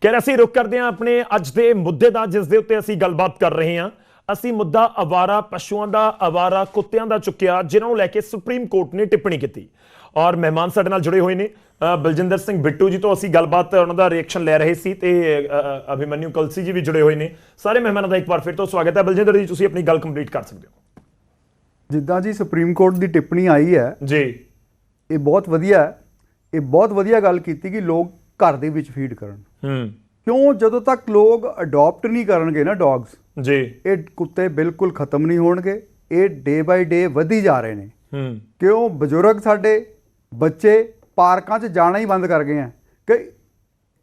ਕਿ ਅਸੀਂ ਰੁਕ ਕਰਦੇ ਹਾਂ ਆਪਣੇ ਅੱਜ ਦੇ ਮੁੱਦੇ ਦਾ ਜਿਸ ਦੇ ਉੱਤੇ ਅਸੀਂ ਗੱਲਬਾਤ ਕਰ ਰਹੇ ਹਾਂ। ਅਸੀਂ ਮੁੱਦਾ ਆਵਾਰਾ ਪਸ਼ੂਆਂ ਦਾ ਆਵਾਰਾ ਕੁੱਤਿਆਂ ਦਾ ਚੁੱਕਿਆ ਜਿਨ੍ਹਾਂ ਨੂੰ ਲੈ ਕੇ ਸੁਪਰੀਮ ਕੋਰਟ ਨੇ ਟਿੱਪਣੀ ਕੀਤੀ। ਔਰ ਮਹਿਮਾਨ ਸਾਡੇ ਨਾਲ ਜੁੜੇ ਹੋਏ ਨੇ। ਬਲਜਿੰਦਰ ਸਿੰਘ ਬਿੱਟੂ ਜੀ ਤੋਂ ਅਸੀਂ ਗੱਲਬਾਤ ਉਹਨਾਂ ਦਾ ਰਿਐਕਸ਼ਨ ਲੈ ਰਹੇ ਸੀ ਤੇ ਅਭਿਮਨਿਊ ਕਲਸੀ ਜੀ ਵੀ ਜੁੜੇ ਹੋਏ ਨੇ। ਸਾਰੇ ਮਹਿਮਾਨਾਂ ਦਾ ਇੱਕ ਵਾਰ ਫਿਰ ਤੋਂ ਸਵਾਗਤ ਹੈ। ਬਲਜਿੰਦਰ ਜੀ ਤੁਸੀਂ ਆਪਣੀ ਗੱਲ ਕੰਪਲੀਟ ਕਰ ਸਕਦੇ ਹੋ। ਜਿੱਦਾਂ ਜੀ ਸੁਪਰੀਮ ਕੋਰਟ ਦੀ ਟਿੱਪਣੀ ਆਈ ਹੈ ਜੀ। ਇਹ ਬਹੁਤ ਵਧੀਆ ਹੈ। ਇਹ ਬਹੁਤ ਵਧੀਆ ਗੱਲ ਕੀਤੀ ਕਿ ਲੋਕ ਘਰ ਦੇ ਵਿੱਚ ਫੀਡ ਕਰਨ। ਹੂੰ। ਕਿਉਂ? ਜਦੋਂ ਤੱਕ ਲੋਕ ਅਡਾਪਟ ਨਹੀਂ ਕਰਨਗੇ ਨਾ ਡੌਗਸ ਜੀ। ਇਹ ਕੁੱਤੇ ਬਿਲਕੁਲ ਖਤਮ ਨਹੀਂ ਹੋਣਗੇ। ਇਹ ਡੇ ਬਾਈ ਡੇ ਵਧੀ ਜਾ ਰਹੇ ਨੇ। ਹੂੰ। ਕਿਉਂ? ਬਜ਼ੁਰਗ ਸਾਡੇ ਬੱਚੇ ਪਾਰਕਾਂ 'ਚ ਜਾਣਾ ਹੀ ਬੰਦ ਕਰ ਗਏ ਆ। ਕਿ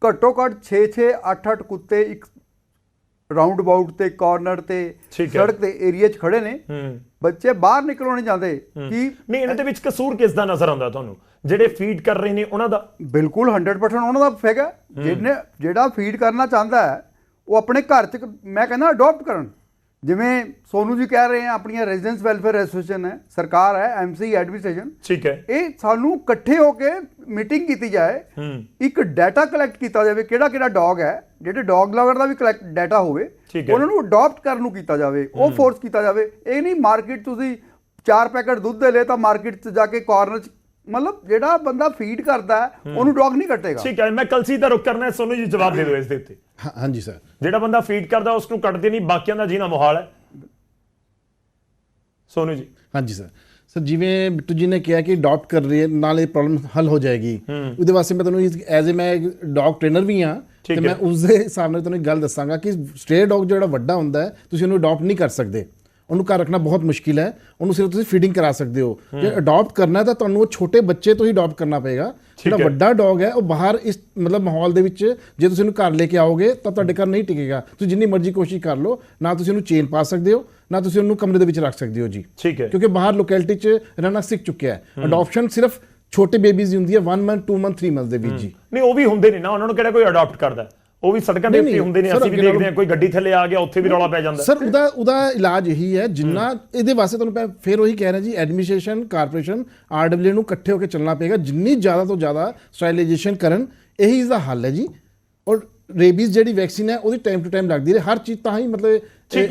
ਘੱਟੋ ਘੱਟ 6-6 8-8 ਕੁੱਤੇ ਇੱਕ ਰਾਉਂਡ ਅਬਾਊਟ ਤੇ ਕਾਰਨਰ ਤੇ। ਸੜਕ ਤੇ ਏਰੀਆ 'ਚ ਖੜੇ ਨੇ। ਹੂੰ। ਬੱਚੇ ਬਾਹਰ ਨਿਕਲਣ ਜਾਂਦੇ। ਕੀ ਨਹੀਂ ਇਹਨਾਂ ਦੇ ਵਿੱਚ ਕਸੂਰ ਕਿਸ ਦਾ ਨਜ਼ਰ ਆਉਂਦਾ ਤੁਹਾਨੂੰ? ਜਿਹੜੇ ਫੀਡ ਕਰ ਰਹੇ ਨੇ ਉਹਨਾਂ ਦਾ। ਬਿਲਕੁਲ 100% ਉਹਨਾਂ ਦਾ ਫੈਗ ਹੈ। ਜਿਹਨੇ ਜਿਹੜਾ ਫੀਡ ਕਰਨਾ ਚਾਹੁੰਦਾ ਹੈ ਉਹ ਆਪਣੇ ਘਰ ਚ ਮੈਂ ਕਹਿੰਦਾ ਅਡਾਪਟ ਕਰਨ। ਜਿਵੇਂ ਸੋਨੂ ਜੀ ਕਹਿ ਰਹੇ ਆ ਆਪਣੀਆਂ ਰੈਜ਼ੀਡੈਂਸ ਵੈਲਫੇਅਰ ਐਸੋਸੀਏਸ਼ਨ ਹੈ ਸਰਕਾਰ ਹੈ ਐਮਸੀ ਐਡਮਿਨਿਸਟ੍ਰੇਸ਼ਨ ਠੀਕ ਹੈ। ਇਹ ਸਾਨੂੰ ਇਕੱਠੇ ਹੋ ਕੇ ਮੀਟਿੰਗ ਕੀਤੀ ਜਾਏ। ਇੱਕ ਡਾਟਾ ਕਲੈਕਟ ਕੀਤਾ ਜਾਵੇ ਕਿਹੜਾ ਕਿਹੜਾ ਡੌਗ ਹੈ ਜਿਹੜੇ ਡੌਗ ਲਵਰ ਦਾ ਵੀ ਕਲੈਕਟ ਡਾਟਾ ਹੋਵੇ। ਉਹਨਾਂ ਨੂੰ ਅਡਾਪਟ ਕਰਨ ਨੂੰ ਕੀਤਾ ਜਾਵੇ ਉਹ ਫੋਰਸ ਕੀਤਾ ਜਾਵੇ। ਇਹ ਨਹੀਂ ਮਾਰਕੀਟ ਤੁਸੀਂ ਚਾਰ ਪੈਕਟ ਦੁੱਧ ਦੇ ਲੈ ਤਾਂ ਮਾਰਕੀਟ 'ਚ ਜਾ ਕੇ ਕਾਰਨਰ 'ਚ ਮਤਲਬ ਜਿਹੜਾ ਬੰਦਾ ਫੀਡ ਕਰਦਾ ਉਹਨੂੰ ਡੌਗ ਨਹੀਂ ਕੱਟੇਗਾ। ਠੀਕ ਹੈ ਮੈਂ ਕਲਸੀ ਦਾ ਰੁਕ ਕਰਨਾ ਹੈ ਸੋਨੂ ਜੀ ਜਵਾਬ ਦੇ ਦਿਓ ਇਸ ਦੇ ਉੱਤੇ। ਹਾਂਜੀ ਸਰ ਜਿਹੜਾ ਬੰਦਾ ਫੀਡ ਕਰਦਾ ਉਸ ਨੂੰ ਕੱਟਦੇ ਨਹੀਂ ਬਾਕੀਆਂ ਦਾ ਜੀਣਾ ਮੁਹਾਲ ਹੈ। ਸੋਨੂ ਜੀ। ਹਾਂਜੀ ਸਰ ਸਰ ਜਿਵੇਂ ਬਿੱਟੂ ਜੀ ਨੇ ਕਿਹਾ ਕਿ ਅਡਾਪਟ ਕਰ ਰਹੀ ਹੈ ਨਾਲ ਇਹ ਪ੍ਰੋਬਲਮ ਹੱਲ ਹੋ ਜਾਏਗੀ। ਉਹਦੇ ਵਾਸਤੇ ਮੈਂ ਤੁਹਾਨੂੰ ਐਜ਼ ਅ ਮੈਂ ਡੌਗ ਟ੍ਰੇਨਰ ਵੀ ਹਾਂ ਤੇ। ਮੈਂ ਉਸ ਦੇ ਹਿਸਾਬ ਨਾਲ ਤੁਹਾਨੂੰ ਇੱਕ ਗੱਲ ਦੱਸਾਂਗਾ ਕਿ ਸਟ੍ਰੇ ਡੌਗ ਜਿਹੜਾ ਵੱਡਾ ਹੁੰਦਾ ਹੈ ਤੁਸੀਂ ਉਹਨੂੰ ਅਡਾਪਟ ਨਹੀਂ ਕਰ ਸਕਦੇ। ਉਹਨੂੰ ਘਰ ਰੱਖਣਾ ਬਹੁਤ ਮੁਸ਼ਕਿਲ ਹੈ। ਉਹਨੂੰ ਸਿਰਫ ਤੁਸੀਂ ਫੀਡਿੰਗ ਕਰਾ ਸਕਦੇ ਹੋ। ਜੇ ਅਡਾਪਟ ਕਰਨਾ ਹੈ ਤਾਂ ਤੁਹਾਨੂੰ ਉਹ ਛੋਟੇ ਬੱਚੇ ਤੋਂ ਹੀ ਅਡਾਪਟ ਕਰਨਾ ਪਏਗਾ। ਜਿਹੜਾ। ਵੱਡਾ ਡੌਗ ਹੈ ਉਹ ਬਾਹਰ ਇਸ ਮਤਲਬ ਮਾਹੌਲ ਦੇ ਵਿੱਚ ਜੇ ਤੁਸੀਂ ਉਹਨੂੰ ਘਰ ਲੈ ਕੇ ਆਓਗੇ ਤਾਂ ਤੁਹਾਡੇ ਘਰ ਨਹੀਂ ਟਿਕੇਗਾ। ਤੁਸੀਂ ਜਿੰਨੀ ਮਰਜ਼ੀ ਕੋਸ਼ਿਸ਼ ਕਰ ਲਓ ਨਾ ਤੁਸੀਂ ਉਹਨੂੰ ਚੇਨ ਪਾ ਸਕਦੇ ਹੋ ਨਾ ਤੁਸੀਂ ਉਹਨੂੰ ਕਮਰੇ ਦੇ ਵਿੱਚ ਰੱਖ ਸਕਦੇ ਹੋ ਜੀ। ਠੀਕ ਹੈ। ਕਿਉਂਕਿ ਬਾਹਰ ਲੋਕੈਲਿਟੀ 'ਚ ਰਹਿਣਾ ਸਿੱਖ ਚੁੱਕਿਆ ਹੈ। ਅਡਾਪਸ਼ਨ ਸਿਰਫ ਛੋਟੇ ਬੇਬੀਜ਼ ਦੀ ਹੁੰਦੀ ਹੈ 1 ਮੰਥ 2 ਮੰਥ 3 ਮੰਥ ਦੇ ਵਿੱਚ ਜੀ। ਨਹੀਂ ਉਹ ਵੀ ਹੁੰਦੇ ਨੇ ਨਾ ਉਹਨਾਂ ਨੂੰ ਕਿਹੜਾ ਕੋਈ ਅਡਾਪਟ ਕਰਦਾ? ਉਹ ਵੀ ਸੜਕਾਂ ਦੇ ਉੱਤੇ ਹੁੰਦੇ ਨੇ ਅਸੀਂ ਵੀ ਦੇਖਦੇ ਹਾਂ ਕੋਈ ਗੱਡੀ ਥੱਲੇ ਆ ਗਿਆ ਉੱਥੇ ਵੀ ਰੌਲਾ ਪੈ ਜਾਂਦਾ। ਸਰ ਉਹਦਾ ਉਹਦਾ ਇਲਾਜ ਇਹੀ ਹੈ ਜਿੰਨਾ ਇਹਦੇ ਵਾਸਤੇ ਤੁਹਾਨੂੰ ਮੈਂ ਫਿਰ ਉਹੀ ਕਹਿ ਰਿਹਾ ਜੀ ਐਡਮਿਨਿਸਟ੍ਰੇਸ਼ਨ ਕਾਰਪੋਰੇਸ਼ਨ ਆਰਡਬਲਯੂ ਨੂੰ ਇਕੱਠੇ ਹੋ ਕੇ ਚੱਲਣਾ ਪਏਗਾ ਜਿੰਨੀ ਜ਼ਿਆਦਾ ਤੋਂ ਜ਼ਿਆਦਾ ਸਟਰਲਾਈਜੇਸ਼ਨ ਕਰਨ ਇਹੀ ਇਸ ਦਾ ਹੱਲ ਹੈ ਜੀ। ਔਰ ਰੇਬੀਜ਼ ਜਿਹੜੀ ਵੈਕਸੀਨ ਹੈ ਉਹਦੀ ਟਾਈਮ ਟੂ ਟਾਈਮ ਲੱਗਦੀ ਰਹੇ ਹਰ ਚੀਜ਼ ਤਾਂ ਹੀ ਮਤਲਬ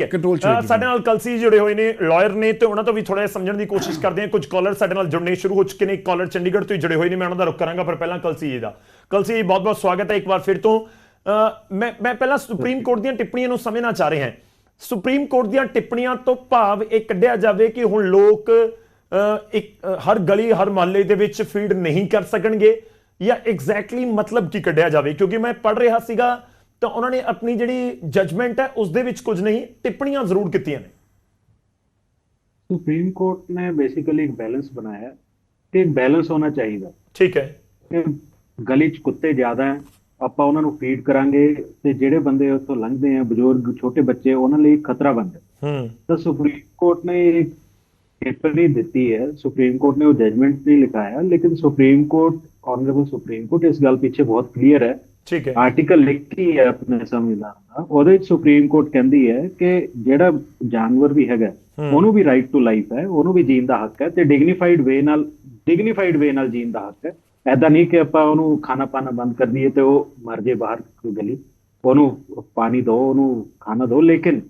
ਕੰਟਰੋਲ ਚ ਹੋਏਗੀ ਸਾਡੇ ਨਾਲ ਕਲਸੀ ਜੁੜੇ ਹੋਏ ਨੇ ਲਾਇਰ ਨੇ ਤੇ ਉਹਨਾਂ ਤੋਂ ਵੀ ਥੋੜਾ ਸਮਝਣ ਦੀ ਕੋਸ਼ਿਸ਼ ਕਰਦੇ ਹਾਂ। ਕੁਝ ਕਾਲਰ ਸਾਡੇ ਨਾਲ ਜੁੜਨੇ ਸ਼ੁਰੂ ਹੋ ਚੁੱਕੇ ਨੇ। ਕਾਲਰ ਚੰਡੀਗੜ੍ਹ ਤੋਂ ਹੀ ਜੁੜੇ ਹੋਏ ਨੇ ਮੈਂ ਉਹਨਾਂ ਦਾ ਰੁਕ ਕਰਾਂਗਾ ਪਰ ਪਹਿਲਾਂ ਕਲਸੀ ਜੀ ਦਾ। ਕਲਸੀ ਜੀ ਬਹੁਤ ਬਹੁਤ ਸਵਾਗਤ ਹੈ ਇੱਕ ਵਾਰ ਫਿਰ ਤੋਂ। ਮੈਂ ਮੈਂ ਪਹਿਲਾਂ ਸੁਪਰੀਮ ਕੋਰਟ ਦੀਆਂ ਟਿੱਪਣੀਆਂ ਨੂੰ ਸਮਝਣਾ ਚਾਹ ਰਿਹਾ ਹਾਂ। ਸੁਪਰੀਮ ਕੋਰਟ ਦੀਆਂ ਟਿੱਪਣੀਆਂ ਤੋਂ ਭਾਵ ਇਹ ਕੱਢਿਆ ਜਾਵੇ ਕਿ ਹੁਣ ਲੋਕ ਇੱਕ ਹਰ ਗਲੀ ਹਰ ਮਹੱਲੇ ਦੇ ਵਿੱਚ ਫੀਡ ਨਹੀਂ ਕਰ ਸਕਣਗੇ ਜਾਂ ਐਗਜ਼ੈਕਟਲੀ ਮਤਲਬ ਕੀ ਕੱਢਿਆ ਜਾਵੇ? ਕਿਉਂਕਿ ਮੈਂ ਪੜ ਰਿਹਾ ਸੀਗਾ ਤਾਂ ਉਹਨਾਂ ਨੇ ਆਪਣੀ ਜਿਹੜੀ ਜਜਮੈਂਟ ਹੈ ਉਸ ਦੇ ਵਿੱਚ ਕੁਝ ਨਹੀਂ ਟਿੱਪਣੀਆਂ ਜ਼ਰੂਰ ਕੀਤੀਆਂ ਨੇ। ਸੁਪਰੀਮ ਕੋਰਟ ਨੇ ਬੇਸਿਕਲੀ ਇੱਕ ਬੈਲੈਂਸ ਬਣਾਇਆ ਕਿ ਬੈਲੈਂਸ ਹੋਣਾ ਚਾਹੀਦਾ। ਠੀਕ ਹੈ। ਗਲੀ 'ਚ ਕੁੱਤੇ ਜ਼ਿਆਦਾ ਹੈ ਆਪਾਂ ਉਹਨਾਂ ਨੂੰ ਫੀਡ ਕਰਾਂਗੇ ਤੇ ਜਿਹੜੇ ਬੰਦੇ ਉੱਥੋਂ ਲੰਘਦੇ ਆ ਬਜ਼ੁਰਗ ਛੋਟੇ ਬੱਚੇ ਉਹਨਾਂ ਲਈ ਖਤਰਾ ਬਣਦਾ ਹੈ। ਤਾਂ ਸੁਪਰੀਮ ਕੋਰਟ ਨੇ ਟਿੱਪਣੀ ਦਿੱਤੀ ਹੈ ਸੁਪਰੀਮ ਕੋਰਟ ਨੇ ਉਹ ਜਜਮੈਂਟ ਨਹੀਂ ਲਿਖਾਇਆ ਲੇਕਿਨ supreme court honourable supreme court ਇਸ ਗੱਲ ਪਿੱਛੇ ਬਹੁਤ ਕਲੀਅਰ ਹੈ। ਠੀਕ ਹੈ। ਆਰਟੀਕਲ ਲਿਖੀ ਹੈ ਆਪਣੇ ਸੰਵਿਧਾਨ ਦਾ ਉਹਦੇ ਵਿੱਚ ਸੁਪਰੀਮ ਕੋਰਟ ਕਹਿੰਦੀ ਹੈ ਕਿ ਜਿਹੜਾ ਜਾਨਵਰ ਵੀ ਹੈਗਾ ਉਹਨੂੰ ਵੀ ਰਾਈਟ ਟੂ ਲਾਈਫ ਹੈ ਉਹਨੂੰ ਵੀ ਜੀਣ ਦਾ ਹੱਕ ਹੈ ਤੇ ਡਿਗਨੀਫਾਈਡ ਵੇ ਨਾਲ ਡਿਗਨੀਫਾਈਡ ਵੇ ਨਾਲ ਜੀਣ ਦਾ ਹੱਕ ਹੈ। ਐਦਾਂ ਨਹੀਂ ਕਿ ਆਪਾਂ ਉਹਨੂੰ ਖਾਣਾ ਪਾਣਾ ਬੰਦ ਕਰ ਦਈਏ ਤੇ ਉਹ ਮਰ ਜੇ ਬਾਹਰ ਕੋਈ ਗਲੀ। ਉਹਨੂੰ ਪਾਣੀ ਦਿਓ ਉਹਨੂੰ ਖਾਣਾ ਦਿਓ ਲੇਕਿਨ